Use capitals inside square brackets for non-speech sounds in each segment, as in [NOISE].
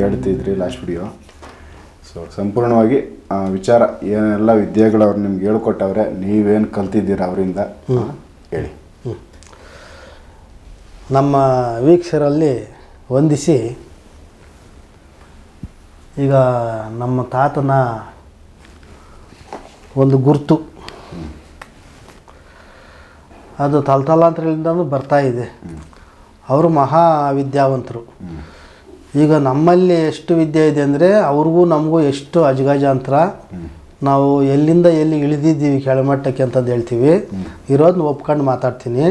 ಹೇಳ್ತಿದ್ರಿ last video so ಸಂಪೂರ್ಣವಾಗಿ ಆ, ವಿಚಾರ ಏನೆಲ್ಲ ವಿದ್ಯೆಗಳು ಅವ್ರು ನಿಮ್ಗೆ ಹೇಳ್ಕೊಟ್ಟವ್ರೆ ನೀವೇನು ಕಲ್ತಿದ್ದೀರಾ ಅವರಿಂದ? ಹೇಳಿ. ನಮ್ಮ ವೀಕ್ಷರಲ್ಲಿ ವಂದಿಸಿ ಈಗ ನಮ್ಮ ತಾತನ ಒಂದು ಗುರುತು. ಅದು ತಲತಲಾಂತರಿಂದ ಬರ್ತಾ ಇದೆ. ಅವರು ಮಹಾ ವಿದ್ಯಾವಂತರು ಈಗ ನಮ್ಮಲ್ಲಿ ಎಷ್ಟು ವಿದ್ಯೆ ಇದೆ ಅಂದರೆ ಅವ್ರಿಗೂ ನಮಗೂ ಎಷ್ಟು ಅಜಗಜಾಂತರ. ನಾವು ಎಲ್ಲಿಂದ ಎಲ್ಲಿ ಇಳಿದಿದ್ದೀವಿ ಕೆಳಮಟ್ಟಕ್ಕೆ ಅಂತಂದು ಹೇಳ್ತೀವಿ. ಇರೋದನ್ನ ಒಪ್ಕೊಂಡು ಮಾತಾಡ್ತೀನಿ.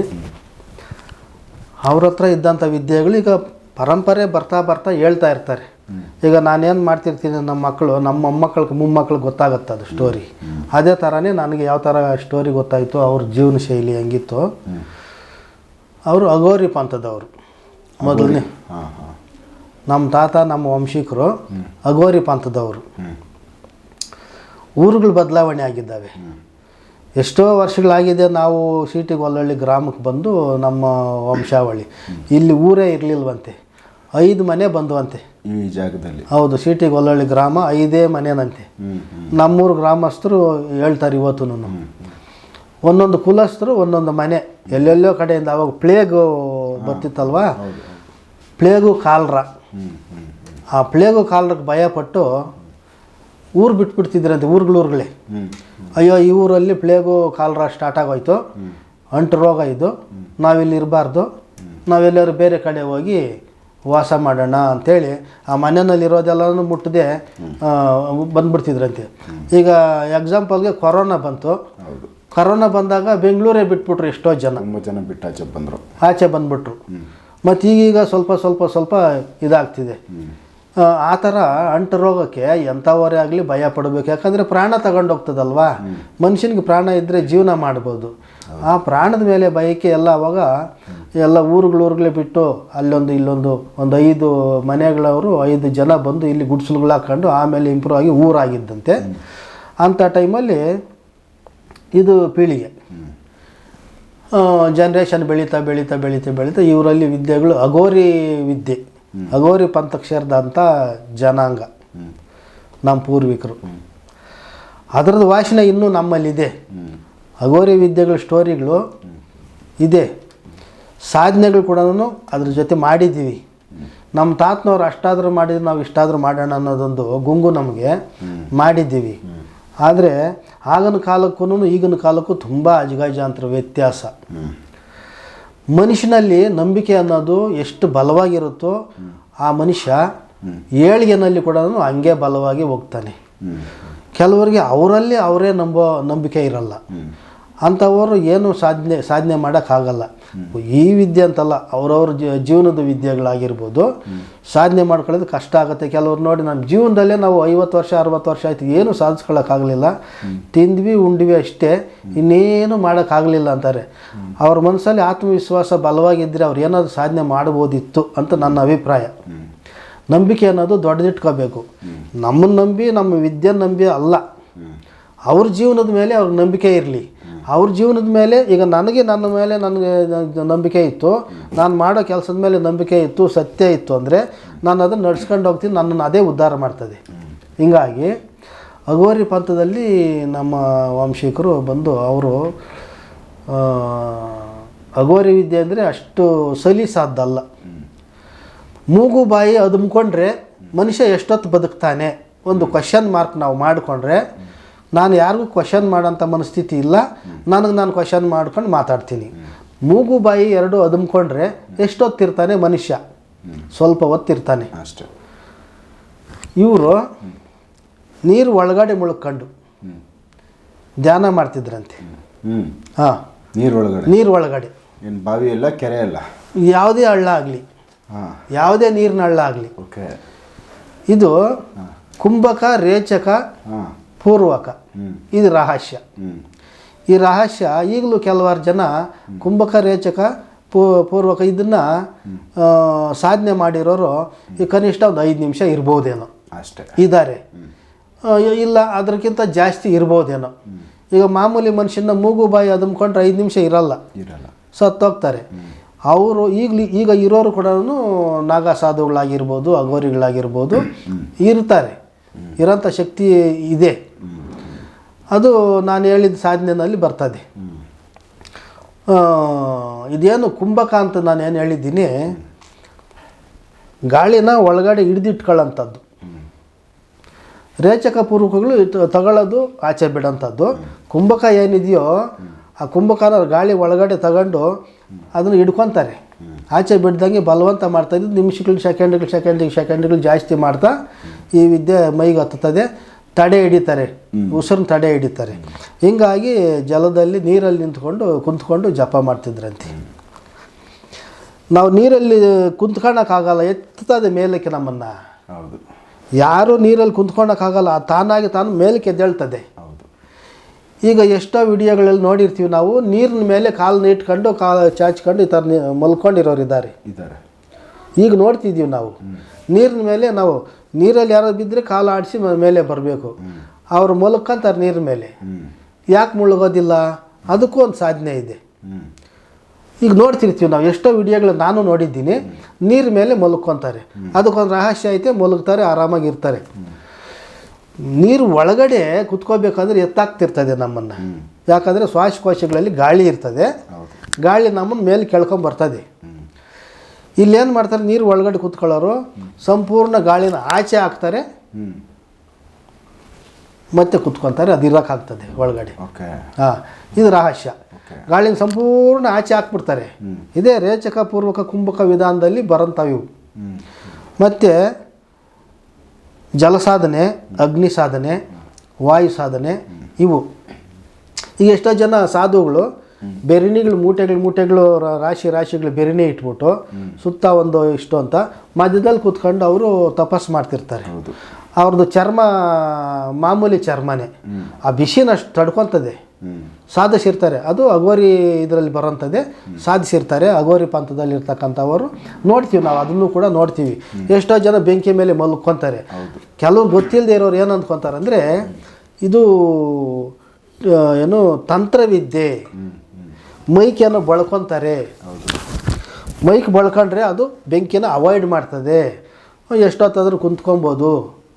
ಅವ್ರ ಹತ್ರ ಇದ್ದಂಥ ವಿದ್ಯೆಗಳು ಈಗ ಪರಂಪರೆ ಬರ್ತಾ ಬರ್ತಾ ಹೇಳ್ತಾ ಇರ್ತಾರೆ. ಈಗ ನಾನೇನು ಮಾಡ್ತಿರ್ತೀನಿ ನಮ್ಮ ಮಕ್ಕಳು, ನಮ್ಮ ಮೊಮ್ಮಕ್ಕಳಿಗೆ ಮೊಮ್ಮಕ್ಕಳಿಗೆ ಗೊತ್ತಾಗುತ್ತೆ ಅದು ಸ್ಟೋರಿ ಅದೇ ಥರನೇ ನನಗೆ ಯಾವ ಥರ ಸ್ಟೋರಿ ಗೊತ್ತಾಯಿತು, ಅವ್ರ ಜೀವನ ಶೈಲಿ ಹೆಂಗಿತ್ತು. ಅವರು ಅಗೋರಿ ಪಂಥದವರು ಮೊದಲನೇ. ನಮ್ಮ ತಾತ ನಮ್ಮ ವಂಶಿಕರು ಅಗೋರಿ ಪಂಥದವರು. ಊರುಗಳು ಬದಲಾವಣೆ ಆಗಿದ್ದಾವೆ. ಎಷ್ಟೋ ವರ್ಷಗಳಾಗಿದೆ ನಾವು ಸೀಟಿಗೆ ಒಳ್ಳೊಳ್ಳಿ ಗ್ರಾಮಕ್ಕೆ ಬಂದು ನಮ್ಮ ವಂಶಾವಳಿ. ಇಲ್ಲಿ ಊರೇ ಇರಲಿಲ್ವಂತೆ. ಐದು ಮನೆ ಬಂದುವಂತೆ. ಈ ಜಾಗದಲ್ಲಿ. ಹೌದು ಸೀಟಿಗೆ ಒಳ್ಳೊಳ್ಳಿ ಗ್ರಾಮ ಐದೇ ಮನೆನಂತೆ. ನಮ್ಮೂರು ಗ್ರಾಮಸ್ಥರು ಹೇಳ್ತಾರೆ ಇವತ್ತು ಒಂದೊಂದು ಕುಲಸ್ಥರು ಒಂದೊಂದು ಮನೆ. ಎಲ್ಲೆಲ್ಲೋ ಕಡೆಯಿಂದ ಅವಾಗ ಪ್ಲೇಗು ಬರ್ತಿತ್ತಲ್ವಾ? ಪ್ಲೇಗು ಕಾಲ್ರ. ಆ ಪ್ಲೇಗು ಭಯ ಭಯಪಟ್ಟು ಊರು ಬಿಟ್ಬಿಡ್ತಿದ್ರಂತೆ ಊರುಗಳೂರುಗಳೇ. ಅಯ್ಯೋ ಈ ಊರಲ್ಲಿ ಪ್ಲೇಗು ಕಾಲರ ಸ್ಟಾರ್ಟ್ ಆಗೋಯ್ತು. ಅಂಟು ರೋಗ ಇದು. ನಾವಿಲ್ಲಿ ಇರಬಾರ್ದು. ನಾವೆಲ್ಲರೂ ಬೇರೆ ಕಡೆ ಹೋಗಿ ವಾಸ ಮಾಡೋಣ ಅಂಥೇಳಿ ಆ ಮನೆಯಲ್ಲಿರೋದೆಲ್ಲನೂ ಮುಟ್ಟದೆ ಬಂದ್ಬಿಡ್ತಿದ್ರಂತೆ. ಈಗ ಎಕ್ಸಾಂಪಲ್ಗೆ ಕೊರೋನಾ ಬಂತು. ಕೊರೋನಾ ಬಂದಾಗ ಬೆಂಗಳೂರೇ ಬಿಟ್ಬಿಟ್ರು ಎಷ್ಟೋ ಜನ. ತುಂಬ ಜನ ಆಚೆ ಬಂದರು. ಆಚೆ ಬಂದ್ಬಿಟ್ರು. ಮತ್ತು ಈಗೀಗ ಸ್ವಲ್ಪ ಸ್ವಲ್ಪ ಸ್ವಲ್ಪ ಇದಾಗ್ತಿದೆ. ಆ, ಥರ ಅಂಟು ರೋಗಕ್ಕೆ ಎಂಥವರೇ ಆಗಲಿ ಭಯ ಪಡಬೇಕು. ಯಾಕಂದರೆ ಪ್ರಾಣ ತಗೊಂಡು ಹೋಗ್ತದಲ್ವಾ? ಮನುಷ್ಯನಿಗೆ ಪ್ರಾಣ ಇದ್ದರೆ ಜೀವನ ಮಾಡ್ಬೋದು. ಆ ಪ್ರಾಣದ ಮೇಲೆ ಭಯಕ್ಕೆ ಎಲ್ಲ ಅವಾಗ ಎಲ್ಲ ಊರುಗಳು ಊರುಗಳೇ ಬಿಟ್ಟು ಅಲ್ಲೊಂದು ಇಲ್ಲೊಂದು ಒಂದು ಐದು ಮನೆಗಳವರು ಐದು ಜನ ಬಂದು ಇಲ್ಲಿ ಗುಡ್ಸಲುಗಳು ಹಾಕ್ಕೊಂಡು ಆಮೇಲೆ ಇಂಪ್ರೂವ್ ಆಗಿ ಊರಾಗಿದ್ದಂತೆ. ಅಂಥ ಟೈಮಲ್ಲಿ ಇದು ಪೀಳಿಗೆ. ಜನ್ರೇಷನ್ ಬೆಳೀತಾ ಬೆಳೀತಾ ಬೆಳೀತಾ ಬೆಳೀತಾ ಇವರಲ್ಲಿ ವಿದ್ಯೆಗಳು ಅಗೋರಿ ವಿದ್ಯೆ. ಅಗೋರಿ ಪಂಥಕ್ಷೇರದಂಥ ಜನಾಂಗ. ನಮ್ಮ ಪೂರ್ವಿಕರು. ಅದರದ್ದು ವಾಸನೆ ಇನ್ನೂ ನಮ್ಮಲ್ಲಿದೆ. ಇದೆ ಅಗೋರಿ ವಿದ್ಯೆಗಳ ಸ್ಟೋರಿಗಳು ಇದೆ. ಸಾಧನೆಗಳು ಕೂಡ ಅದ್ರ ಜೊತೆ ಮಾಡಿದ್ದೀವಿ. ನಮ್ಮ ತಾತನವ್ರು ಅಷ್ಟಾದರೂ ಮಾಡಿದ್ರೆ ನಾವು ಇಷ್ಟಾದರೂ ಮಾಡೋಣ ಅನ್ನೋದೊಂದು ಗುಂಗು ನಮಗೆ ಮಾಡಿದ್ದೀವಿ. ಆದರೆ ಆಗಿನ ಕಾಲಕ್ಕೂ ಈಗಿನ ಕಾಲಕ್ಕೂ ತುಂಬ ಅಜಗಜಾಂತರ ವ್ಯತ್ಯಾಸ. ಮನುಷ್ಯನಲ್ಲಿ ನಂಬಿಕೆ ಅನ್ನೋದು ಎಷ್ಟು ಬಲವಾಗಿರುತ್ತೋ ಆ ಮನುಷ್ಯ ಏಳಿಗೆನಲ್ಲಿ ಕೂಡ ಹಂಗೆ ಬಲವಾಗಿ ಹೋಗ್ತಾನೆ. ಕೆಲವರಿಗೆ ಅವರಲ್ಲಿ ಅವರೇ ನಂಬೋ ನಂಬಿಕೆ ಇರಲ್ಲ. ಅಂಥವರು ಏನು ಸಾಧನೆ ಸಾಧನೆ ಮಾಡೋಕ್ಕಾಗಲ್ಲ. ಈ ವಿದ್ಯೆ ಅಂತಲ್ಲ, ಅವ್ರವ್ರ ಜೀವನದ ವಿದ್ಯೆಗಳಾಗಿರ್ಬೋದು. ಸಾಧನೆ ಮಾಡ್ಕೊಳ್ಳೋದು ಕಷ್ಟ ಆಗುತ್ತೆ. ಕೆಲವ್ರು ನೋಡಿ ನಮ್ಮ ಜೀವನದಲ್ಲೇ ನಾವು ಐವತ್ತು ವರ್ಷ, ಅರವತ್ತು ವರ್ಷ ಆಯಿತು, ಏನು ಸಾಧಿಸ್ಕೊಳ್ಳೋಕ್ಕಾಗಲಿಲ್ಲ. ತಿಂದ್ವಿ, ಉಂಡ್ವಿ ಅಷ್ಟೇ. ಇನ್ನೇನು ಮಾಡೋಕ್ಕಾಗಲಿಲ್ಲ ಅಂತಾರೆ. ಅವ್ರ ಮನಸ್ಸಲ್ಲಿ ಆತ್ಮವಿಶ್ವಾಸ ಬಲವಾಗಿದ್ದರೆ ಅವ್ರು ಏನಾದರೂ ಸಾಧನೆ ಮಾಡ್ಬೋದಿತ್ತು ಅಂತ ನನ್ನ ಅಭಿಪ್ರಾಯ. ನಂಬಿಕೆ ಅನ್ನೋದು ದೊಡ್ಡದಿಟ್ಕೋಬೇಕು. ನಮ್ಮನ್ನು ನಂಬಿ, ನಮ್ಮ ವಿದ್ಯೆ ನಂಬಿ ಅಲ್ಲ. ಅವ್ರ ಜೀವನದ ಮೇಲೆ ಅವ್ರ ನಂಬಿಕೆ ಇರಲಿ. ಅವ್ರ ಜೀವನದ ಮೇಲೆ ಈಗ ನನಗೆ ನನ್ನ ಮೇಲೆ ನನಗೆ ನಂಬಿಕೆ ಇತ್ತು. ನಾನು ಮಾಡೋ ಕೆಲಸದ ಮೇಲೆ ನಂಬಿಕೆ ಇತ್ತು, ಸತ್ಯ ಇತ್ತು ಅಂದರೆ ನಾನು ಅದನ್ನು ನಡ್ಸ್ಕೊಂಡು ಹೋಗ್ತೀನಿ, ನನ್ನನ್ನು ಅದೇ ಉದ್ಧಾರ ಮಾಡ್ತದೆ. ಹೀಗಾಗಿ ಅಗೋರಿ ಪಂಥದಲ್ಲಿ ನಮ್ಮ ವಂಶಿಕರು ಬಂದು ಅವರು ಅಗೋರಿ ವಿದ್ಯೆ ಅಂದರೆ ಅಷ್ಟು ಸಲೀಸಾದ್ದಲ್ಲ ಮೂಗು ಬಾಯಿ ಅದುಮ್ಕೊಂಡ್ರೆ ಮನುಷ್ಯ ಎಷ್ಟೊತ್ತು ಬದುಕ್ತಾನೆ? ಒಂದು ಕ್ವಶನ್ ಮಾರ್ಕ್ ನಾವು ಮಾಡಿಕೊಂಡ್ರೆ ನಾನು ಯಾರಿಗೂ ಕ್ವಶನ್ ಮಾಡೋಂಥ ಮನಸ್ಥಿತಿ ಇಲ್ಲ. ನನಗೆ ನಾನು ಕ್ವಶನ್ ಮಾಡ್ಕೊಂಡು ಮಾತಾಡ್ತೀನಿ. ಮೂಗು ಬಾಯಿ ಎರಡು ಅದುಮ್ಕೊಂಡ್ರೆ ಎಷ್ಟೊತ್ತಿರ್ತಾನೆ ಮನುಷ್ಯ? ಸ್ವಲ್ಪ ಹೊತ್ತಿರ್ತಾನೆ. ಅಷ್ಟೇ. ಇವರು ನೀರು ಒಳಗಡೆ ಮುಳುಕೊಂಡು ಧ್ಯಾನ ಮಾಡ್ತಿದ್ರಂತೆ. ಹಾಂ. ನೀರು ಒಳಗಡೆ. ನೀರು ಒಳಗಡೆ. ಏನು ಬಾವಿ ಇಲ್ಲ ಕೆರೆ ಎಲ್ಲ ಯಾವುದೇ ಹಳ್ಳ ಆಗಲಿ. ಹಾಂ. ಯಾವುದೇ ನೀರಿನ ಹಳ್ಳ ಆಗಲಿ. ಓಕೆ. ಇದು ಕುಂಭಕ ರೇಚಕ ಹಾಂ. ಪೂರ್ವಕ. ಇದು ರಹಸ್ಯ. ಈ ರಹಸ್ಯ ಈಗಲೂ ಕೆಲವಾರು ಜನ ಕುಂಭಕ ರೇಚಕ ಪೂ ಪೂರ್ವಕ ಇದನ್ನು ಸಾಧನೆ ಮಾಡಿರೋರು ಈ ಕನಿಷ್ಠ ಒಂದು ಐದು ನಿಮಿಷ ಇರ್ಬೋದೇನೋ. ಅಷ್ಟೇ. ಇದ್ದಾರೆ ಇಲ್ಲ ಅದಕ್ಕಿಂತ ಜಾಸ್ತಿ ಇರ್ಬೋದೇನೋ. ಈಗ ಮಾಮೂಲಿ ಮನುಷ್ಯನ ಮೂಗು ಬಾಯಿ ಅದುಮ್ಕೊಂಡ್ರೆ ಐದು ನಿಮಿಷ ಇರಲ್ಲ. ಇರಲ್ಲ. ಸತ್ತೋಗ್ತಾರೆ. ಅವರು ಈಗಲಿ ಈಗ ಇರೋರು ಕೂಡ ನಾಗ ಸಾಧುಗಳಾಗಿರ್ಬೋದು ಅಘೋರಿಗಳಾಗಿರ್ಬೋದು ಇರ್ತಾರೆ. ಇರೋಂಥ ಶಕ್ತಿ ಇದೆ. ಅದು ನಾನು ಹೇಳಿದ ಸಾಧನೆಯಲ್ಲಿ ಬರ್ತದೆ. ಇದೇನು ಕುಂಭಕ ಅಂತ ನಾನು ಏನು ಹೇಳಿದ್ದೀನಿ, ಗಾಳಿನ ಒಳಗಡೆ ಹಿಡಿದಿಟ್ಕೊಳ್ಳೋಂಥದ್ದು ರೇಚಕ ಪೂರ್ವಕಗಳು ತಗೊಳ್ಳೋದು ಆಚೆ ಬಿಡೋಂಥದ್ದು. ಕುಂಭಕ ಏನಿದೆಯೋ, ಆ ಕುಂಭಕನ ಗಾಳಿ ಒಳಗಡೆ ತಗೊಂಡು ಅದನ್ನು ಹಿಡ್ಕೊತಾರೆ. ಆಚೆ ಬಿಡ್ದಂಗೆ ಬಲವಂತ ಮಾಡ್ತಾ ಇದ್ದು ನಿಮಿಷಗಳು, ಸೆಕೆಂಡ್ಗಳು ಸೆಕೆಂಡಿಗೆ ಸೆಕೆಂಡ್ಗಳು ಜಾಸ್ತಿ ಮಾಡ್ತಾ ಈ ವಿದ್ಯೆ ಮೈಗೆ ಹತ್ತುತ್ತದೆ. ತಡೆ ಹಿಡಿತಾರೆ. ಉಸಿರನ್ನ ತಡೆ ಹಿಡಿತಾರೆ. ಹಿಂಗಾಗಿ ಜಲದಲ್ಲಿ ನೀರಲ್ಲಿ ನಿಂತ್ಕೊಂಡು ಕುಂತ್ಕೊಂಡು ಜಪ ಮಾಡ್ತಿದ್ರಂತೆ. ನಾವು ನೀರಲ್ಲಿ ಕುಂತ್ಕೊಳ್ಳೋಕ್ಕಾಗಲ್ಲ ಎತ್ತದೆ ಮೇಲಕ್ಕೆ ನಮ್ಮನ್ನು. ಹೌದು. ಯಾರು ನೀರಲ್ಲಿ ಕುಂತ್ಕೊಳ್ಳೋಕ್ಕಾಗಲ್ಲ ತಾನಾಗಿ ತಾನು ಮೇಲಕ್ಕೆ ಎದ್ದೇಳ್ತದೆ. ಹೌದು. ಈಗ ಎಷ್ಟೋ ವಿಡಿಯೋಗಳಲ್ಲಿ ನೋಡಿರ್ತೀವಿ ನಾವು ನೀರಿನ ಮೇಲೆ ಕಾಲನ್ನ ಇಟ್ಕೊಂಡು ಕಾಲು ಚಾಚ್ಕೊಂಡು ಈ ಥರ ಮಲ್ಕೊಂಡಿರೋರು ಇದ್ದಾರೆ ಇದ್ದಾರೆ. ಈಗ ನೋಡ್ತಿದ್ದೀವಿ ನಾವು. ನೀರಿನ ಮೇಲೆ ನಾವು ನೀರಲ್ಲಿ ಯಾರೋ ಬಿದ್ದರೆ ಕಾಲು ಆಡಿಸಿ ಮೇಲೆ ಬರಬೇಕು. ಅವ್ರು ಮಲಕ್ಕಂತಾರೆ ನೀರಿನ ಮೇಲೆ. ಯಾಕೆ ಮುಳುಗೋದಿಲ್ಲ ಅದಕ್ಕೂ ಒಂದು ಸಾಧನೆ ಇದೆ. ಈಗ ನೋಡ್ತಿರ್ತೀವಿ ನಾವು ಎಷ್ಟೋ ವಿಡಿಯೋಗಳು ನಾನು ನೋಡಿದ್ದೀನಿ. ನೀರ ಮೇಲೆ ಮಲ್ಕೊತಾರೆ. ಅದಕ್ಕೊಂದು ರಹಸ್ಯ ಐತೆ ಮಲಗ್ತಾರೆ ಆರಾಮಾಗಿರ್ತಾರೆ ನೀರು ಒಳಗಡೆ ಕುತ್ಕೋಬೇಕಂದ್ರೆ ಎತ್ತಾಗ್ತಿರ್ತದೆ ನಮ್ಮನ್ನು. ಯಾಕಂದರೆ ಶ್ವಾಸಕೋಶಗಳಲ್ಲಿ ಗಾಳಿ ಇರ್ತದೆ. ಗಾಳಿ ನಮ್ಮನ್ನು ಮೇಲೆ ಕೆಳ್ಕೊಂಡ್ ಬರ್ತದೆ ಇಲ್ಲೇನು ಮಾಡ್ತಾರೆ? ನೀರು ಒಳಗಡೆ ಕುತ್ಕೊಳ್ಳೋರು ಸಂಪೂರ್ಣ ಗಾಳಿನ ಆಚೆ ಹಾಕ್ತಾರೆ. ಮತ್ತೆ ಕುತ್ಕೊತಾರೆ ಅದು ಇರೋಕ್ಕಾಗ್ತದೆ ಒಳಗಡೆ. ಓಕೆ. ಹಾಂ ಇದು ರಹಸ್ಯ. ಗಾಳಿನ ಸಂಪೂರ್ಣ ಆಚೆ ಹಾಕ್ಬಿಡ್ತಾರೆ. ಇದೇ ರೇಚಕ ಪೂರ್ವಕ ಕುಂಭಕ ವಿಧಾನದಲ್ಲಿ ಬರೋಂಥವು ಮತ್ತು ಜಲ ಸಾಧನೆ ಅಗ್ನಿ ಸಾಧನೆ ವಾಯು ಸಾಧನೆ ಇವು. ಈಗ ಎಷ್ಟೋ ಜನ ಸಾಧುಗಳು ಬೆರಣಿಗಳು ಮೂಟೆಗಳು ಮೂಟೆಗಳು ರಾಶಿ ರಾಶಿಗಳು ಬೆರಣಿ ಇಟ್ಬಿಟ್ಟು ಸುತ್ತ ಒಂದು ಇಷ್ಟು ಅಂತ ಮಧ್ಯದಲ್ಲಿ ಕೂತ್ಕೊಂಡು ಅವರು ತಪಸ್ ಮಾಡ್ತಿರ್ತಾರೆ. ಅವ್ರದ್ದು ಚರ್ಮ ಮಾಮೂಲಿ ಚರ್ಮನೇ. ಆ ಬಿಸಿನ ಅಷ್ಟು ತಡ್ಕೊತದೆ ಸಾಧಿಸಿರ್ತಾರೆ. ಅದು ಅಗೋರಿ ಇದರಲ್ಲಿ ಬರೋಂಥದ್ದೇ ಸಾಧಿಸಿರ್ತಾರೆ. ಅಗೋರಿ ಪಂಥದಲ್ಲಿ ಇರ್ತಕ್ಕಂಥವರು ನೋಡ್ತೀವಿ ನಾವು ಅದನ್ನು ಕೂಡ ನೋಡ್ತೀವಿ. ಎಷ್ಟೋ ಜನ ಬೆಂಕಿ ಮೇಲೆ ಮಲ್ಕೊತಾರೆ. ಕೆಲವ್ರು ಗೊತ್ತಿಲ್ಲದೆ ಇರೋರು ಏನು ಅಂದ್ಕೊತಾರೆ ಅಂದರೆ ಇದು ಏನು ತಂತ್ರವಿದ್ಯೆ. ಮೈಕೇನೋ ಬಳ್ಕೊತಾರೆ. ಮೈಕ್ ಬಳ್ಕೊಂಡ್ರೆ ಅದು ಬೆಂಕಿನ ಅವಾಯ್ಡ್ ಮಾಡ್ತದೆ. ಎಷ್ಟೊತ್ತಾದರೂ ಕುಂತ್ಕೊಬೋದು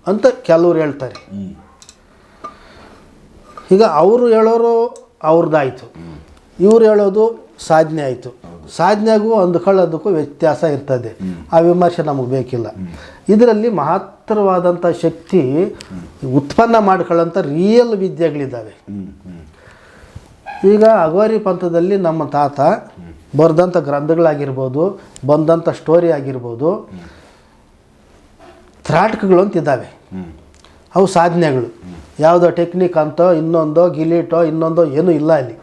ಅಂತ ಕೆಲವ್ರು ಹೇಳ್ತಾರೆ. ಈಗ ಅವರು ಹೇಳೋರು ಅವ್ರದ್ದಾಯಿತು ಇವ್ರು ಹೇಳೋದು ಸಾಧನೆ ಆಯಿತು. ಸಾಧನೆಗೂ ಅಂದ್ಕೊಳ್ಳೋದಕ್ಕೂ ವ್ಯತ್ಯಾಸ ಇರ್ತದೆ. ಆ ವಿಮರ್ಶೆ ನಮಗೆ ಬೇಕಿಲ್ಲ. ಇದರಲ್ಲಿ ಮಹತ್ತರವಾದಂಥ ಶಕ್ತಿ ಉತ್ಪನ್ನ ಮಾಡ್ಕೊಳ್ಳೋಂಥ ರಿಯಲ್ ವಿದ್ಯೆಗಳಿದ್ದಾವೆ. ಈಗ ಅಗೋರಿ ಪಂಥದಲ್ಲಿ ನಮ್ಮ ತಾತ ಬರೆದಂಥ ಗ್ರಂಥಗಳಾಗಿರ್ಬೋದು, ಬಂದಂಥ ಸ್ಟೋರಿ ಆಗಿರ್ಬೋದು, ತ್ರಾಟಕಗಳು ಅಂತಿದ್ದಾವೆ ಇದ್ದಾವೆ. ಅವು ಸಾಧನೆಗಳು. ಯಾವುದೋ ಟೆಕ್ನಿಕ್ ಅಂತೋ, ಇನ್ನೊಂದೋ ಗಿಲೀಟೋ, ಇನ್ನೊಂದೋ ಏನೂ ಇಲ್ಲ ಅಲ್ಲಿ.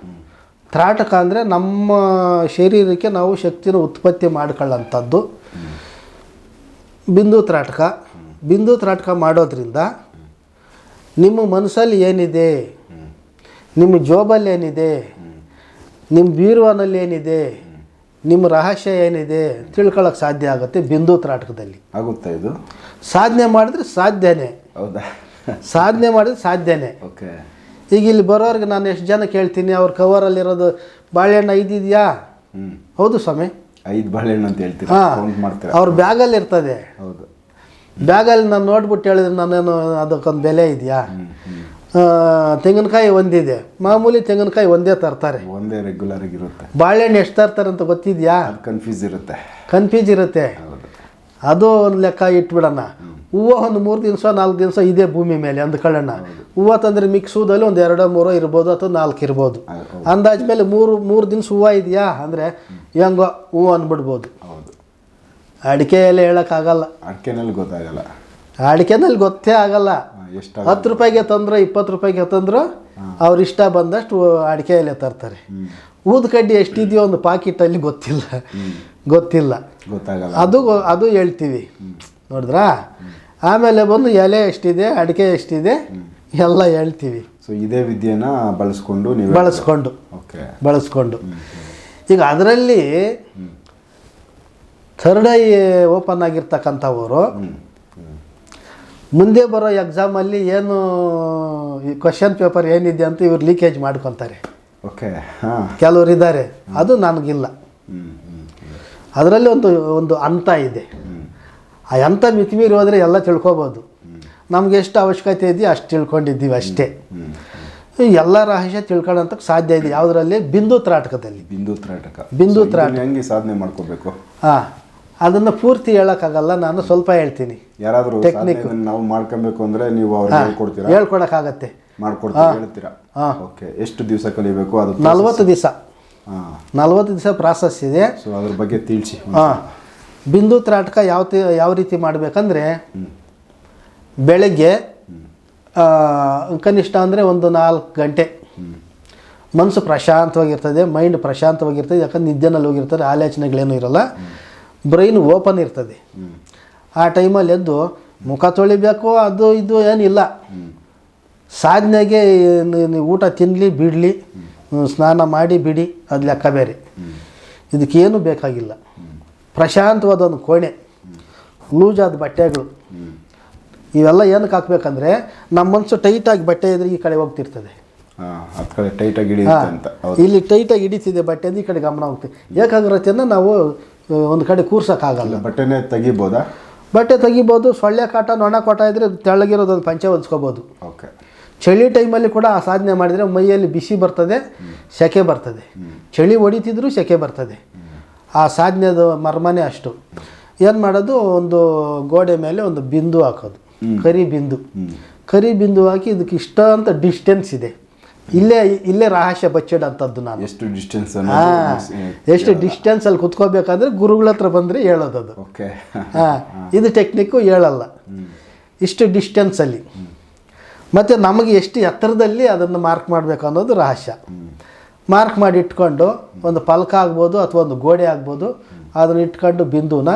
ತ್ರಾಟಕ ಅಂದರೆ ನಮ್ಮ ಶರೀರಕ್ಕೆ ನಾವು ಶಕ್ತಿನ ಉತ್ಪತ್ತಿ ಮಾಡ್ಕೊಳ್ಳೋಂಥದ್ದು ಬಿಂದು ತ್ರಾಟಕ. ಬಿಂದು ತ್ರಾಟಕ ಮಾಡೋದ್ರಿಂದ ನಿಮ್ಮ ಮನಸ್ಸಲ್ಲಿ ಏನಿದೆ? ನಿಮ್ಮ ಜೋಬಲ್ಲಿ ಏನಿದೆ ನಿಮ್ಮ ಬೀರುವನಲ್ಲಿ ಏನಿದೆ ನಿಮ್ಮ ರಹಸ್ಯ ಏನಿದೆ ತಿಳ್ಕೊಳ್ಳೋಕೆ ಸಾಧ್ಯ ಆಗುತ್ತೆ ಬಿಂದು ತ್ರಾಟಕದಲ್ಲಿ. ಆಗುತ್ತೆ ಇದು? ಸಾಧನೆ ಮಾಡಿದ್ರೆ ಸಾಧ್ಯನೇ. ಹೌದಾ? ಸಾಧನೆ ಮಾಡಿದ್ರೆ ಸಾಧ್ಯನೇ. ಓಕೆ. ಈಗ ಇಲ್ಲಿ ಬರೋರಿಗೆ ನಾನು ಎಷ್ಟು ಜನ ಕೇಳ್ತೀನಿ ಅವ್ರ ಕವರಲ್ಲಿರೋದು ಬಾಳೆಹಣ್ಣು ಐದಿದೆಯಾ ಹ್ಞೂ ಹೌದು ಸ್ವಾಮಿ. ಐದು ಬಾಳೆಹಣ್ಣು ಅಂತ ಹೇಳ್ತೀನಿ ಹಾಂ. ಅವ್ರ ಬ್ಯಾಗಲ್ಲಿ ಇರ್ತದೆ. ಹೌದು. ಬ್ಯಾಗಲ್ಲಿ ನಾನು ನೋಡ್ಬಿಟ್ಟು ಹೇಳಿದ್ರೆ ನಾನೇನು ಅದಕ್ಕೊಂದು ಬೆಲೆ ಇದೆಯಾ? ತೆಂಗಿನಕಾಯಿ ಒಂದಿದೆ. ಮಾಮೂಲಿ ತೆಂಗಿನಕಾಯಿ ಒಂದೇ ತರ್ತಾರೆ. ಒಂದೇ ರೆಗ್ಯುಲರ್ ಆಗಿರುತ್ತೆ ಬಾಳೆಹಣ್ಣು ಎಷ್ಟು ತರ್ತಾರೆ ಅಂತ ಗೊತ್ತಿದ್ಯಾ? ಅದು ಕನ್ಫ್ಯೂಸ್ ಇರುತ್ತೆ. ಕನ್ಫ್ಯೂಸ್ ಇರುತ್ತೆ. ಅದು ಒಂದು ಲೆಕ್ಕ ಇಟ್ಬಿಡೋಣ. ಹೂವು ಒಂದು ಮೂರು ದಿವಸ ನಾಲ್ಕು ದಿವಸ ಇದೆ ಭೂಮಿ ಮೇಲೆ ಅಂದ್ಕೊಳ್ಳೋಣ ಹೂವು ತಂದ್ರೆ ಮಿಕ್ಸೂದಲ್ಲಿ ಒಂದು ಎರಡು ಮೂರು ಇರ್ಬೋದು ಅಥವಾ ನಾಲ್ಕು ಇರ್ಬೋದು. ಅಂದಾಜ ಮೇಲೆ ಮೂರು ಮೂರು ದಿನ ಹೂವು ಇದೆಯಾ? ಅಂದರೆ ಹೆಂಗೋ ಹೂವು ಅಂದ್ಬಿಡ್ಬೋದು. ಹೌದು. ಅಡಿಕೆ ಎಲೆ ಹೇಳೋಕ್ಕಾಗಲ್ಲ ಅಡಿಕೆನಲ್ಲಿ ಗೊತ್ತಾಗಲ್ಲ. ಅಡಿಕೆನಲ್ಲಿ ಗೊತ್ತೇ ಆಗಲ್ಲ. ಎಷ್ಟು ಹತ್ತು ರೂಪಾಯಿಗೆ ತಂದ್ರೆ ಇಪ್ಪತ್ತು ರೂಪಾಯಿಗೆ ತಂದ್ರೆ ಅವ್ರ ಇಷ್ಟ ಬಂದಷ್ಟು ಅಡಿಕೆ ಎಲೆ ತರ್ತಾರೆ. ಊದ ಕಡ್ಡಿ ಎಷ್ಟಿದೆಯೋ ಒಂದು ಪಾಕಿಟಲ್ಲಿ ಗೊತ್ತಿಲ್ಲ. ಗೊತ್ತಿಲ್ಲ. ಗೊತ್ತಾಗಲ್ಲ. ಅದು ಅದು ಹೇಳ್ತೀವಿ. ನೋಡಿದ್ರಾ? ಆಮೇಲೆ ಬಂದು ಎಲೆ ಎಷ್ಟಿದೆ ಅಡಿಕೆ ಎಷ್ಟಿದೆ ಎಲ್ಲ ಹೇಳ್ತೀವಿ. ಸೊ ಇದೇ ವಿದ್ಯೆನ ಬಳಸ್ಕೊಂಡು ನೀವು ಬಳಸ್ಕೊಂಡು. ಓಕೆ. ಬಳಸ್ಕೊಂಡು. ಈಗ ಅದರಲ್ಲಿ ಥರ್ಡ್ ಐ ಓಪನ್ ಆಗಿರ್ತಕ್ಕಂಥವರು ಮುಂದೆ ಬರೋ ಎಕ್ಸಾಮಲ್ಲಿ ಏನು ಕ್ವಶನ್ ಪೇಪರ್ ಏನಿದೆ ಅಂತ ಇವ್ರು ಲೀಕೇಜ್ ಮಾಡ್ಕೊತಾರೆ ಓಕೆ ಹಾಂ. ಕೆಲವರು ಇದ್ದಾರೆ. ಅದು ನನಗಿಲ್ಲ. ಅದರಲ್ಲಿ ಒಂದು ಒಂದು ಹಂತ ಇದೆ. ಆ ಹಂತ ಮಿತಿಮೀರಿ ಹೋದರೆ ಎಲ್ಲ ತಿಳ್ಕೊಬೋದು. ನಮ್ಗೆ ಎಷ್ಟು ಅವಶ್ಯಕತೆ ಇದೆಯೋ ಅಷ್ಟು ತಿಳ್ಕೊಂಡಿದ್ದೀವಿ ಅಷ್ಟೇ. ಎಲ್ಲ ರಹಸ್ಯ ತಿಳ್ಕೊಳ್ಳೋಂಥಕ್ಕೆ ಸಾಧ್ಯ ಇದೆ. ಯಾವುದರಲ್ಲಿ? ಬಿಂದು ತ್ರಾಟಕದಲ್ಲಿ. ಬಿಂದು ತ್ರಾಟಕ. ಬಿಂದು ತ್ರಾಟಕ. ಹೆಂಗೆ ಸಾಧನೆ ಮಾಡ್ಕೋಬೇಕು? ಹಾಂ. ಅದನ್ನು ಪೂರ್ತಿ ಹೇಳೋಕ್ಕಾಗಲ್ಲ ನಾನು ಸ್ವಲ್ಪ ಹೇಳ್ತೀನಿ. ಯಾರಾದರೂ ಟೆಕ್ನಿಕ್ ನಾವು ಮಾಡ್ಕೊಬೇಕು ಅಂದ್ರೆ ನೀವು ಅವ್ರಿಗೆ ಹೇಳ್ಕೊಡ್ತೀರಾ? ಹೇಳ್ಕೊಡೋಕ್ಕಾಗತ್ತೆ. ಮಾಡ್ಕೊಡ್ತೀರಾ ಹೇಳ್ತೀರಾ? ಓಕೆ ಎಷ್ಟು ದಿವಸ ಕಲಿಬೇಕು ಅದು ನಲ್ವತ್ತು ದಿವಸ. ನಲ್ವತ್ತು ದಿವಸ ಪ್ರಾಸೆಸ್ ಇದೆ. ಸೊ ಅದ್ರ ಬಗ್ಗೆ ತಿಳಿಸಿ ಹಾಂ. ಬಿಂದು ತ್ರಾಟಕ ಯಾವ ಯಾವ ರೀತಿ ಮಾಡಬೇಕಂದ್ರೆ ಬೆಳಗ್ಗೆ ಕನಿಷ್ಠ ಅಂದರೆ ಒಂದು ನಾಲ್ಕು ಗಂಟೆ. ಮನಸ್ಸು ಪ್ರಶಾಂತವಾಗಿರ್ತದೆ ಮೈಂಡ್ ಪ್ರಶಾಂತವಾಗಿರ್ತದೆ ಯಾಕಂದ್ರೆ ನಿದ್ದೆನಲ್ಲಿ ಹೋಗಿರ್ತಾರೆ ಆಲೋಚನೆಗಳೇನೂ ಇರಲ್ಲ. ಬ್ರೈನ್ ಓಪನ್ ಇರ್ತದೆ. ಆ ಟೈಮಲ್ಲಿ ಎದ್ದು ಮುಖ ತೊಳಿಬೇಕು ಅದು ಇದು ಏನಿಲ್ಲ. ಸಾಧನೆಗೆ ಊಟ ತಿನ್ನಲಿ ಬಿಡಲಿ ಸ್ನಾನ ಮಾಡಿ ಬಿಡಿ ಅದು ಲೆಕ್ಕ ಬೇರೆ. ಇದಕ್ಕೇನು ಬೇಕಾಗಿಲ್ಲ. ಪ್ರಶಾಂತವಾದ ಒಂದು ಕೋಣೆ ಲೂಜಾದ ಬಟ್ಟೆಗಳು. ಇವೆಲ್ಲ ಏನಕ್ಕೆ ಹಾಕ್ಬೇಕಂದ್ರೆ ನಮ್ಮ ಮನಸ್ಸು ಟೈಟಾಗಿ ಬಟ್ಟೆ ಇದ್ರೆ ಈ ಕಡೆ ಹೋಗ್ತಿರ್ತದೆ. ಟೈಟಾಗಿ ಇಲ್ಲಿ ಟೈಟಾಗಿ ಹಿಡಿತಿದೆ ಬಟ್ಟೆ ಅಂದ್ರೆ ಈ ಕಡೆ ಗಮನ ಹೋಗ್ತದೆ. ಏಕಾಗ್ರತೆಯನ್ನು ನಾವು ಒಂದು ಕಡೆ ಕೂರ್ಸೋಕ್ಕಾಗಲ್ಲ. ಬಟ್ಟೆನೇ ತೆಗಿಬೋದಾ? ಬಟ್ಟೆ ತೆಗಿಬೋದು ಸೊಳ್ಳೆ ಕಾಟ ನೊಣ ಕಾಟ ಇದ್ದರೆ ತೆಳ್ಳಗಿರೋದೊಂದು ಪಂಚೆ ಹೊದ್ಸ್ಕೋಬೋದು. ಓಕೆ. ಚಳಿ ಟೈಮಲ್ಲಿ ಕೂಡ ಆ ಸಾಧನೆ ಮಾಡಿದರೆ ಮೈಯಲ್ಲಿ ಬಿಸಿ ಬರ್ತದೆ ಸೆಕೆ ಬರ್ತದೆ. ಚಳಿ ಹೊಡಿತಿದ್ರು ಸೆಕೆ ಬರ್ತದೆ. ಆ ಸಾಧನೆದು ಮರ್ಮನೇ ಅಷ್ಟು. ಏನು ಮಾಡೋದು ಒಂದು ಗೋಡೆ ಮೇಲೆ ಒಂದು ಬಿಂದು ಹಾಕೋದು. ಕರಿ ಬಿಂದು. ಕರಿ ಬಿಂದು ಹಾಕಿ ಇದಕ್ಕೆ ಇಷ್ಟ ಅಂತ ಡಿಸ್ಟೆನ್ಸ್ ಇದೆ. ಇಲ್ಲೇ ಇಲ್ಲೇ ರಹಸ್ಯ ಬಚ್ಚಿಡಂಥದ್ದು ನಾನು. ಎಷ್ಟು ಡಿಸ್ಟೆನ್ಸ್ ಎಷ್ಟು ಎಷ್ಟು ಡಿಸ್ಟೆನ್ಸಲ್ಲಿ ಕುತ್ಕೋಬೇಕಂದ್ರೆ ಗುರುಗಳ ಹತ್ರ ಬಂದರೆ ಹೇಳೋದದು. ಅದು ಓಕೆ. ಹಾಂ ಇದು ಟೆಕ್ನಿಕ್ಕು ಹೇಳಲ್ಲ. ಇಷ್ಟು ಡಿಸ್ಟೆನ್ಸಲ್ಲಿ ಮತ್ತು ನಮಗೆ ಎಷ್ಟು ಎತ್ತರದಲ್ಲಿ ಅದನ್ನು ಮಾರ್ಕ್ ಮಾಡಬೇಕು ಅನ್ನೋದು ರಹಸ್ಯ. ಮಾರ್ಕ್ ಮಾಡಿ ಇಟ್ಕೊಂಡು ಒಂದು ಫಲಕ ಆಗ್ಬೋದು ಅಥವಾ ಒಂದು ಗೋಡೆ ಆಗ್ಬೋದು ಅದನ್ನು ಇಟ್ಕೊಂಡು ಬಿಂದುನ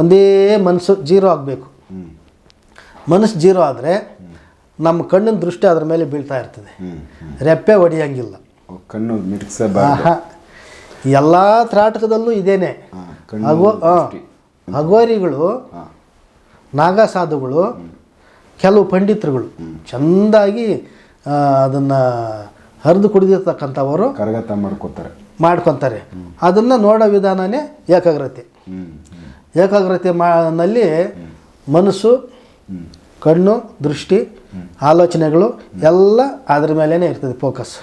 ಒಂದೇ ಮನಸ್ಸು ಜೀರೋ ಆಗಬೇಕು. ಮನಸ್ಸು ಜೀರೋ ಆದರೆ ನಮ್ಮ ಕಣ್ಣಿನ ದೃಷ್ಟಿ ಅದ್ರ ಮೇಲೆ ಬೀಳ್ತಾ ಇರ್ತದೆ. ರೆಪ್ಪೆ ಹೊಡಿಯಂಗಿಲ್ಲ ಕಣ್ಣು. ಎಲ್ಲ ತ್ರಾಟಕದಲ್ಲೂ ಇದೇನೆ. ಅಗೋ ಅಗೋರಿಗಳು ನಾಗಸಾಧುಗಳು ಕೆಲವು ಪಂಡಿತರುಗಳು ಚೆಂದಾಗಿ ಅದನ್ನು ಹರಿದು ಕುಡಿದಿರ್ತಕ್ಕಂಥವರು ಕರಗತ ಮಾಡ್ಕೊತಾರೆ. ಮಾಡ್ಕೊತಾರೆ. ಅದನ್ನು ನೋಡೋ ವಿಧಾನನೇ ಏಕಾಗ್ರತೆ. ಏಕಾಗ್ರತೆ ಮಾ ನಲ್ಲಿ ಮನಸ್ಸು ಕಣ್ಣು ದೃಷ್ಟಿ ಆಲೋಚನೆಗಳು ಎಲ್ಲ ಅದ್ರ ಮೇಲೇ ಇರ್ತದೆ ಫೋಕಸ್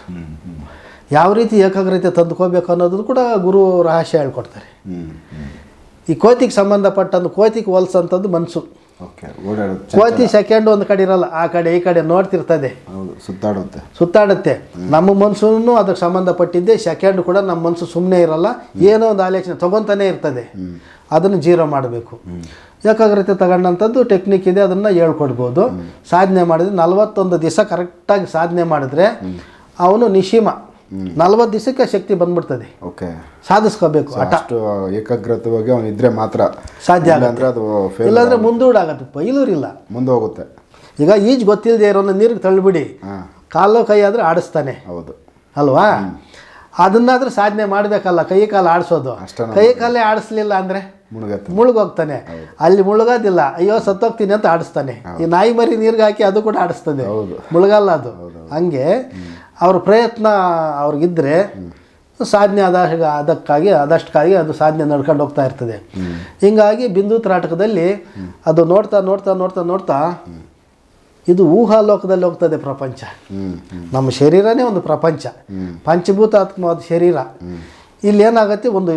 ಯಾವ ರೀತಿ ಏಕಾಗ್ರತೆ ತಂದುಕೋಬೇಕು ಅನ್ನೋದು ಕೂಡ ಗುರು ರಹಸ್ಯ ಹೇಳ್ಕೊಡ್ತಾರೆ. ಈ ಕೋತಿಗೆ ಸಂಬಂಧಪಟ್ಟಂದು ಕೋತಿಗೆ ಹೋಲ್ಸಂತದ್ದು ಮನಸ್ಸು ಓಕೆ ಕೋತಿ ಸೆಕೆಂಡ್ ಒಂದು ಕಡೆ ಇರಲ್ಲ ಆ ಕಡೆ ಈ ಕಡೆ ನೋಡ್ತಿರ್ತದೆ. ಸುತ್ತಾಡುತ್ತೆ. ಸುತ್ತಾಡುತ್ತೆ. ನಮ್ಮ ಮನ್ಸು ಅದಕ್ಕೆ ಸಂಬಂಧಪಟ್ಟಿದ್ದೆ ಸೆಕೆಂಡ್ ಕೂಡ ನಮ್ಮ ಮನಸ್ಸು ಸುಮ್ಮನೆ ಇರಲ್ಲ ಏನೋ ಒಂದು ಆಲೋಚನೆ ತಗೊಂತಾನೆ ಇರ್ತದೆ. ಅದನ್ನು ಜೀರೋ ಮಾಡಬೇಕು. ಏಕಾಗ್ರತೆ ತಗೊಂಡಂಥದ್ದು ಟೆಕ್ನಿಕ್ ಇದೆ ಅದನ್ನು ಹೇಳ್ಕೊಡ್ಬೋದು. ಸಾಧನೆ ಮಾಡಿದ್ರೆ ನಲವತ್ತೊಂದು ದಿವಸ ಕರೆಕ್ಟಾಗಿ ಸಾಧನೆ ಮಾಡಿದ್ರೆ ಅವನು ನಿಶೀಮ. ನಲ್ವತ್ತು ದಿವಸಕ್ಕೆ ಶಕ್ತಿ ಬಂದ್ಬಿಡ್ತದೆ. ಓಕೆ ಸಾಧಿಸ್ಕೋಬೇಕು ಏಕಾಗ್ರತವಾಗಿ ಅವನು ಇದ್ರೆ ಮಾತ್ರ. ಸಾಧ್ಯ ಆಗಂದ್ರೆ ಅದು ಫೇಲ್ ಇಲ್ಲಾಂದ್ರೆ ಮುಂದೂಡಾಗತ್ತೆ ಪೈಲೂರಿಲ್ಲ ಮುಂದೆ ಹೋಗುತ್ತೆ ಈಗ ಈಜು ಗೊತ್ತಿಲ್ಲದೆ ಇರೋನ ನೀರಿಗೆ ತಳ್ಳಿಬಿಡಿ. ಕಾಲು ಕೈ ಆದ್ರೆ ಆಡಿಸ್ತಾನೆ. ಹೌದು. ಅಲ್ವಾ? ಅದನ್ನಾದ್ರೂ ಸಾಧನೆ ಮಾಡಬೇಕಲ್ಲ ಕೈ ಕಾಲು ಆಡಿಸೋದು. ಕೈ ಕಾಲೇ ಆಡಿಸ್ಲಿಲ್ಲ ಅಂದರೆ ಮುಳುಗೋಗ್ತಾನೆ. ಅಲ್ಲಿ ಮುಳುಗೋದಿಲ್ಲ ಅಯ್ಯೋ ಸತ್ತೋಗ್ತೀನಿ ಅಂತ ಆಡಿಸ್ತಾನೆ. ಈ ನಾಯಿ ಮರಿ ನೀರಿಗೆ ಹಾಕಿ ಅದು ಕೂಡ ಆಡಿಸ್ತದೆ. ಮುಳುಗಲ್ಲ ಅದು. ಹಂಗೆ ಅವ್ರ ಪ್ರಯತ್ನ ಅವ್ರಿಗಿದ್ರೆ ಸಾಧನೆ ಆದ ಅದಕ್ಕಾಗಿ ಅದಷ್ಟಕ್ಕಾಗಿ ಅದು ಸಾಧನೆ ನಡ್ಕೊಂಡು ಹೋಗ್ತಾ ಇರ್ತದೆ. ಹಿಂಗಾಗಿ ಬಿಂದು ತ್ರಾಟಕದಲ್ಲಿ ಅದು ನೋಡ್ತಾ ನೋಡ್ತಾ ನೋಡ್ತಾ ನೋಡ್ತಾ ಇದು ಊಹಾ ಲೋಕದಲ್ಲಿ ಹೋಗ್ತದೆ ಪ್ರಪಂಚ. ನಮ್ಮ ಶರೀರನೇ ಒಂದು ಪ್ರಪಂಚ. ಪಂಚಭೂತಾತ್ಮವಾದ ಶರೀರ. ಇಲ್ಲಿ ಏನಾಗುತ್ತೆ? ಒಂದು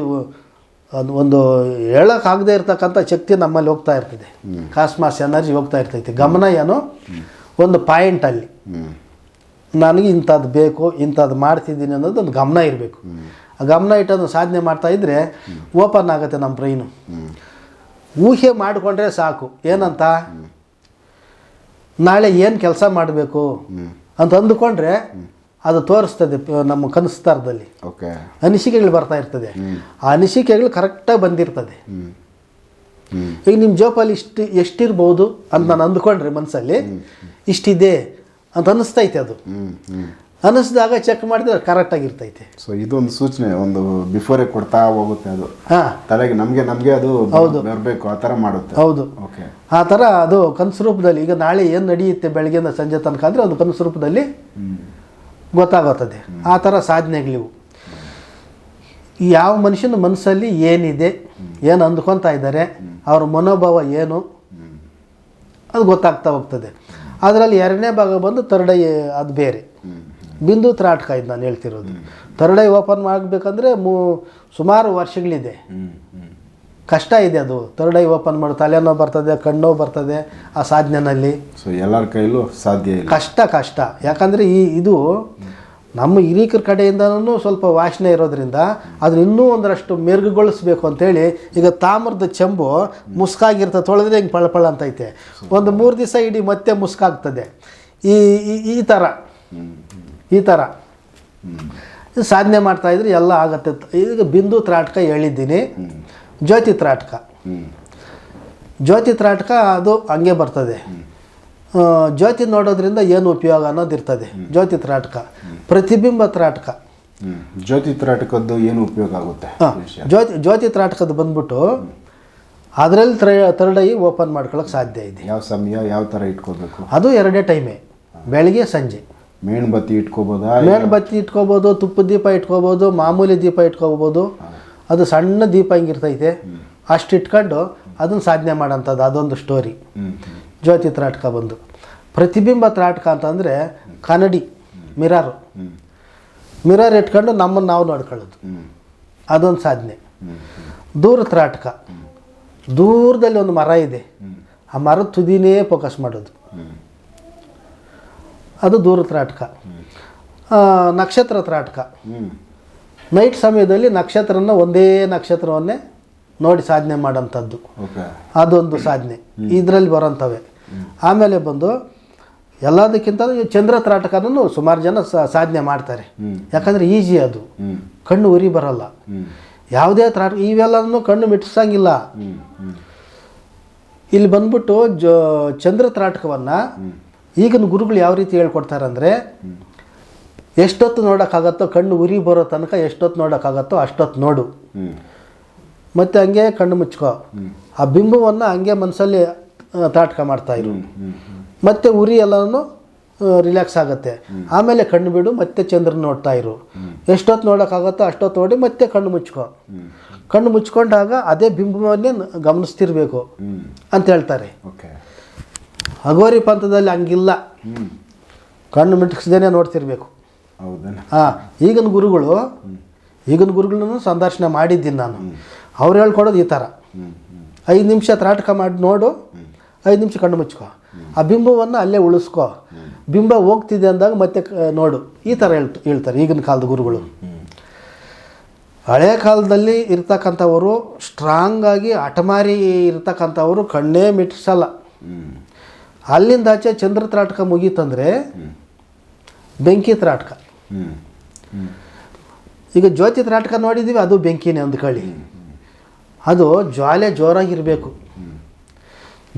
ಒಂದು ಹೇಳೋಕ್ಕಾಗದೇ ಇರ್ತಕ್ಕಂಥ ಶಕ್ತಿ ನಮ್ಮಲ್ಲಿ ಹೋಗ್ತಾ ಇರ್ತದೆ. ಕಾಸ್ಮಾಸ್ ಎನರ್ಜಿ ಹೋಗ್ತಾ ಇರ್ತೈತೆ. ಗಮನ ಏನು? ಒಂದು ಪಾಯಿಂಟ್ ಅಲ್ಲಿ. ನನಗೆ ಇಂಥದ್ದು ಬೇಕು, ಇಂಥದ್ದು ಮಾಡ್ತಿದ್ದೀನಿ ಅನ್ನೋದು ಒಂದು ಗಮನ ಇರಬೇಕು. ಆ ಗಮನ ಇಟ್ಟನ್ನು ಸಾಧನೆ ಮಾಡ್ತಾ ಇದ್ದರೆ ಓಪನ್ ಆಗುತ್ತೆ ನಮ್ಮ ಬ್ರೈನು. ಊಹೆ ಮಾಡಿಕೊಂಡ್ರೆ ಸಾಕು. ಏನಂತ? ನಾಳೆ ಏನು ಕೆಲಸ ಮಾಡಬೇಕು ಅಂತ ಅಂದುಕೊಂಡ್ರೆ ಅದು ತೋರಿಸ್ತದೆ ನಮ್ಮ ಕನಸ್ತರದಲ್ಲಿ ಓಕೆ. ಅನಿಸಿಕೆಗಳು ಬರ್ತಾ ಇರ್ತದೆ. ಆ ಅನಿಸಿಕೆಗಳು ಕರೆಕ್ಟಾಗಿ ಬಂದಿರ್ತದೆ. ಈಗ ನಿಮ್ಮ ಜೋಪಲ್ಲಿ ಇಷ್ಟು ಎಷ್ಟಿರ್ಬೋದು ಅಂತ ನಾನು ಅಂದ್ಕೊಂಡ್ರೆ ಮನಸ್ಸಲ್ಲಿ ಇಷ್ಟಿದೆ ಅಂತ ಅನ್ನಿಸ್ತೈತೆ ಅದು. ಅನ್ನಿಸ್ದಾಗ ಚೆಕ್ ಮಾಡಿದ್ರೆ ಕರೆಕ್ಟಾಗಿರ್ತೈತೆ ಸೊ ಇದೊಂದು ಸೂಚನೆ ಒಂದು ಬಿಫೋರೇ ಕೊಡ್ತಾ ಹೋಗುತ್ತೆ ಅದು. ಹಾಂ. ತಲೆಗೆ ನಮಗೆ ನಮಗೆ ಅದು ಹೌದು. ಬರಬೇಕು ಆ ಥರ ಮಾಡುತ್ತೆ. ಹೌದು. ಓಕೆ ಆ ಥರ ಅದು ಕನಸು ರೂಪದಲ್ಲಿ ಈಗ ನಾಳೆ ಏನು ನಡೆಯುತ್ತೆ ಬೆಳಗ್ಗೆಯಿಂದ ಸಂಜೆ ತನಕ ಅಂದರೆ ಅದು ಕನಸು ರೂಪದಲ್ಲಿ ಗೊತ್ತಾಗುತ್ತದೆ. ಆ ಥರ ಸಾಧನೆಗಳಿವು ಯಾವ ಮನುಷ್ಯನ ಮನಸ್ಸಲ್ಲಿ ಏನಿದೆ ಏನು ಅಂದ್ಕೊತಾ ಇದ್ದಾರೆ ಅವ್ರ ಮನೋಭಾವ ಏನು ಅದು ಗೊತ್ತಾಗ್ತಾ ಹೋಗ್ತದೆ. ಅದರಲ್ಲಿ ಎರಡನೇ ಭಾಗ ಬಂದು ತರ್ಡೈ ಅದು ಬೇರೆ. ಬಿಂದು ತ್ರಾಟಕ ಇದು ನಾನು ಹೇಳ್ತಿರೋದು. ತರ್ಡೈ ಓಪನ್ ಮಾಡಬೇಕಂದ್ರೆ ಮೂ ಸುಮಾರು ವರ್ಷಗಳಿದೆ. ಕಷ್ಟ ಇದೆ ಅದು. ತರ್ಡೈ ಓಪನ್ ಮಾಡಿ ತಲೆನೋ ಬರ್ತದೆ ಕಣ್ಣೋ ಬರ್ತದೆ ಆ ಸಾಧನೆಯಲ್ಲಿ ಸೊ ಎಲ್ಲರ ಕೈಲೂ ಸಾಧ್ಯ ಇಲ್ಲ. ಕಷ್ಟ ಕಷ್ಟ. ಯಾಕಂದರೆ ಈ ಇದು ನಮ್ಮ ಹಿರೀಕರ ಕಡೆಯಿಂದನೂ ಸ್ವಲ್ಪ ವಾಸನೆ ಇರೋದ್ರಿಂದ ಅದನ್ನ ಇನ್ನೂ ಒಂದರಷ್ಟು ಮೆರುಗುಗೊಳಿಸ್ಬೇಕು ಅಂತೇಳಿ ಈಗ ತಾಮ್ರದ ಚೆಂಬು ಮುಸ್ಕಾಗಿರ್ತದೆ ತೊಳೆದ್ರೆ ಹಿಂಗೆ ಪಳಪಳ ಅಂತೈತೆ. ಒಂದು ಮೂರು ದಿವಸ ಇಡೀ ಮತ್ತೆ ಮುಸ್ಕಾಗ್ತದೆ. ಈ ಈ- ಈ ಥರ ಈ ಥರ ಸಾಧನೆ ಮಾಡ್ತಾಯಿದ್ರೆ ಎಲ್ಲ ಆಗತ್ತೆ. ಈಗ ಬಿಂದು ತ್ರಾಟಕ ಹೇಳಿದ್ದೀನಿ. ಜ್ಯೋತಿ ತ್ರಾಟಕ. ಜ್ಯೋತಿ ತ್ರಾಟಕ ಅದು ಹಂಗೆ ಬರ್ತದೆ. ಜ್ಯೋತಿ ನೋಡೋದ್ರಿಂದ ಏನು ಉಪಯೋಗ ಅನ್ನೋದು ಇರ್ತದೆ. ಜ್ಯೋತಿ ತ್ರಾಟಕ. ಪ್ರತಿಬಿಂಬ ತ್ರಾಟಕ. ಜ್ಯೋತಿ ತ್ರಾಟಕದ್ದು ಏನು ಉಪಯೋಗ ಆಗುತ್ತೆ ಜ್ಯೋತಿ ಜ್ಯೋತಿ ತ್ರಾಟಕದ್ದು ಬಂದ್ಬಿಟ್ಟು ಅದರಲ್ಲಿ ತ್ರ ಐ ಓಪನ್ ಮಾಡ್ಕೊಳಕ್ಕೆ ಸಾಧ್ಯ ಇದೆ. ಯಾವ ಸಮಯ ಯಾವ ಥರ ಇಟ್ಕೋಬೇಕು? ಅದು ಎರಡೇ ಟೈಮೇ. ಬೆಳಗ್ಗೆ ಸಂಜೆ. ಮೇಣಬತ್ತಿ ಇಟ್ಕೋಬೋದಾ ಮೇಣಬತ್ತಿ ಇಟ್ಕೋಬೋದು ತುಪ್ಪದ ದೀಪ ಇಟ್ಕೋಬೋದು ಮಾಮೂಲಿ ದೀಪ ಇಟ್ಕೋಬೋದು. ಅದು ಸಣ್ಣ ದೀಪ ಹಿಂಗಿರ್ತೈತೆ. ಅಷ್ಟು ಇಟ್ಕೊಂಡು ಅದನ್ನು ಸಾಧನೆ ಮಾಡೋಂಥದ್ದು ಅದೊಂದು ಸ್ಟೋರಿ ಜ್ಯೋತಿ ತ್ರಾಟಕ ಬಂದು. ಪ್ರತಿಬಿಂಬ ತ್ರಾಟಕ ಅಂತಂದರೆ ಕನ್ನಡಿ ಮಿರಾರು. ಮಿರರ್ ಇಟ್ಕೊಂಡು ನಮ್ಮನ್ನು ನಾವು ನೋಡ್ಕೊಳ್ಳೋದು. ಅದೊಂದು ಸಾಧನೆ. ದೂರ ತ್ರಾಟಕ. ದೂರದಲ್ಲಿ ಒಂದು ಮರ ಇದೆ. ಆ ಮರದ ತುದಿನೇ ಫೋಕಸ್ ಮಾಡೋದು. ಅದು ದೂರ ತ್ರಾಟಕ. ನಕ್ಷತ್ರ ತ್ರಾಟಕ. ನೈಟ್ ಸಮಯದಲ್ಲಿ ನಕ್ಷತ್ರನ ಒಂದೇ ನಕ್ಷತ್ರವನ್ನೇ ನೋಡಿ ಸಾಧನೆ ಮಾಡೋಂಥದ್ದು. ಅದೊಂದು ಸಾಧನೆ. ಇದರಲ್ಲಿ ಬರೋಂಥವೆ. ಆಮೇಲೆ ಬಂದು ಎಲ್ಲದಕ್ಕಿಂತ ಚಂದ್ರ ತ್ರಾಟಕನೂ ಸುಮಾರು ಜನ ಸಾಧನೆ ಮಾಡ್ತಾರೆ. ಯಾಕಂದರೆ ಈಜಿ ಅದು. ಕಣ್ಣು ಉರಿ ಬರಲ್ಲ. ಯಾವುದೇ ತ್ರಾಟ ಇವೆಲ್ಲನೂ ಕಣ್ಣು ಮಿಟ್ಟಿಸಂಗಿಲ್ಲ. ಇಲ್ಲಿ ಬಂದ್ಬಿಟ್ಟು ಜ ಚಂದ್ರ ತ್ರಾಟಕವನ್ನು ಈಗಿನ ಗುರುಗಳು ಯಾವ ರೀತಿ ಹೇಳ್ಕೊಡ್ತಾರೆ ಅಂದರೆ ಎಷ್ಟೊತ್ತು ನೋಡೋಕ್ಕಾಗತ್ತೋ ಕಣ್ಣು ಉರಿ ಬರೋ ತನಕ ಎಷ್ಟೊತ್ತು ನೋಡೋಕ್ಕಾಗತ್ತೋ ಅಷ್ಟೊತ್ತು ನೋಡು. ಮತ್ತು ಹಂಗೆ ಕಣ್ಣು ಮುಚ್ಕೋ. ಆ ಬಿಂಬವನ್ನು ಹಂಗೆ ಮನಸ್ಸಲ್ಲಿ ತಾಟ್ಕ ಮಾಡ್ತಾ ಇರು. ಮತ್ತೆ ಉರಿ ಎಲ್ಲನೂ ರಿಲ್ಯಾಕ್ಸ್ ಆಗುತ್ತೆ. ಆಮೇಲೆ ಕಣ್ಣು ಬಿಡು ಮತ್ತೆ ಚಂದ್ರನ ನೋಡ್ತಾ ಇರು. ಎಷ್ಟೊತ್ತು ನೋಡೋಕ್ಕಾಗತ್ತೋ ಅಷ್ಟೊತ್ತು ನೋಡಿ ಮತ್ತೆ ಕಣ್ಣು ಮುಚ್ಕೋ. ಕಣ್ಣು ಮುಚ್ಕೊಂಡಾಗ ಅದೇ ಬಿಂಬವನ್ನೇ ಗಮನಿಸ್ತಿರ್ಬೇಕು ಅಂತ ಹೇಳ್ತಾರೆ. ಅಗೋರಿ ಪಂಥದಲ್ಲಿ ಹಂಗಿಲ್ಲ. ಕಣ್ಣು ಮಿಟಕ್ಸ್ದೇನೆ ನೋಡ್ತಿರ್ಬೇಕು. ಹಾಂ ಈಗಿನ ಗುರುಗಳು ಈಗಿನ ಗುರುಗಳನ್ನು ಸಂದರ್ಶನ ಮಾಡಿದ್ದೀನಿ ನಾನು. ಅವ್ರು ಹೇಳ್ಕೊಡೋದು ಈ ಥರ. ಐದು ನಿಮಿಷ ತ್ರಾಟಕ ಮಾಡಿ ನೋಡು. ಐದು ನಿಮಿಷ ಕಣ್ಣು ಮುಚ್ಕೋ. ಆ ಬಿಂಬವನ್ನು ಅಲ್ಲೇ ಉಳಿಸ್ಕೋ. ಬಿಂಬ ಹೋಗ್ತಿದೆ ಅಂದಾಗ ಮತ್ತೆ ನೋಡು. ಈ ಥರ ಹೇಳ್ತ ಹೇಳ್ತಾರೆ ಈಗಿನ ಕಾಲದ ಗುರುಗಳು. ಹಳೆಯ ಕಾಲದಲ್ಲಿ ಇರ್ತಕ್ಕಂಥವರು ಸ್ಟ್ರಾಂಗಾಗಿ ಹಠಮಾರಿ ಇರ್ತಕ್ಕಂಥವರು ಕಣ್ಣೇ ಮಿಟ್ಸಲ್ಲ. ಅಲ್ಲಿಂದ ಆಚೆ ಚಂದ್ರ ತ್ರಾಟಕ ಮುಗೀತಂದರೆ ಬೆಂಕಿ ತ್ರಾಟಕ. ಈಗ ಜ್ಯೋತಿ ತ್ರಾಟಕ ನೋಡಿದ್ದೀವಿ ಅದು ಬೆಂಕಿನೇ ಅಂದ್ಕೊಳ್ಳಿ ಅದು ಜ್ವಾಲೆ ಜೋರಾಗಿರಬೇಕು.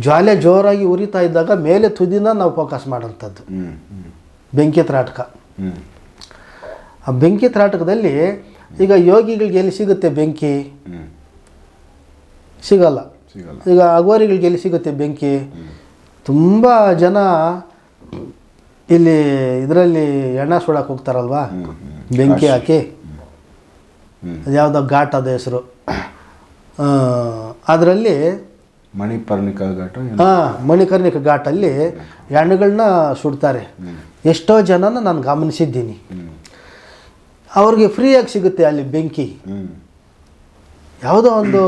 ಜ್ವಾಲೆ ಜೋರಾಗಿ ಉರಿತಾ ಇದ್ದಾಗ ಮೇಲೆ ತುದಿನ ನಾವು ಫೋಕಸ್ ಮಾಡೋಂಥದ್ದು. ಬೆಂಕಿ ತ್ರಾಟಕ. ಆ ಬೆಂಕಿ ತ್ರಾಟಕದಲ್ಲಿ ಈಗ ಯೋಗಿಗಳಿಗೆ ಎಲ್ಲಿ ಸಿಗುತ್ತೆ ಬೆಂಕಿ? ಸಿಗಲ್ಲ. ಈಗ ಅಗೋರಿಗಳಿಗೆ ಎಲ್ಲಿ ಸಿಗುತ್ತೆ ಬೆಂಕಿ? ತುಂಬ ಜನ ಇಲ್ಲಿ ಇದರಲ್ಲಿ ಎಣ್ಣೆ ಸುಡಕ್ಕೆ ಹೋಗ್ತಾರಲ್ವಾ? ಬೆಂಕಿ ಹಾಕಿ. ಅದು ಯಾವುದೋ ಘಾಟ್ ಅದ ಹೆಸರು. ಅದರಲ್ಲಿ ಮಣಿಪರ್ಣಿಕಾ ಘಾಟ್? ಹಾಂ ಮಣಿಕರ್ಣಿಕ ಘಾಟಲ್ಲಿ ಎಣ್ಣೆಗಳನ್ನ ಸುಡ್ತಾರೆ. ಎಷ್ಟೋ ಜನನ ನಾನು ಗಮನಿಸಿದ್ದೀನಿ. ಅವ್ರಿಗೆ ಫ್ರೀಯಾಗಿ ಸಿಗುತ್ತೆ ಅಲ್ಲಿ ಬೆಂಕಿ. ಯಾವುದೋ ಒಂದು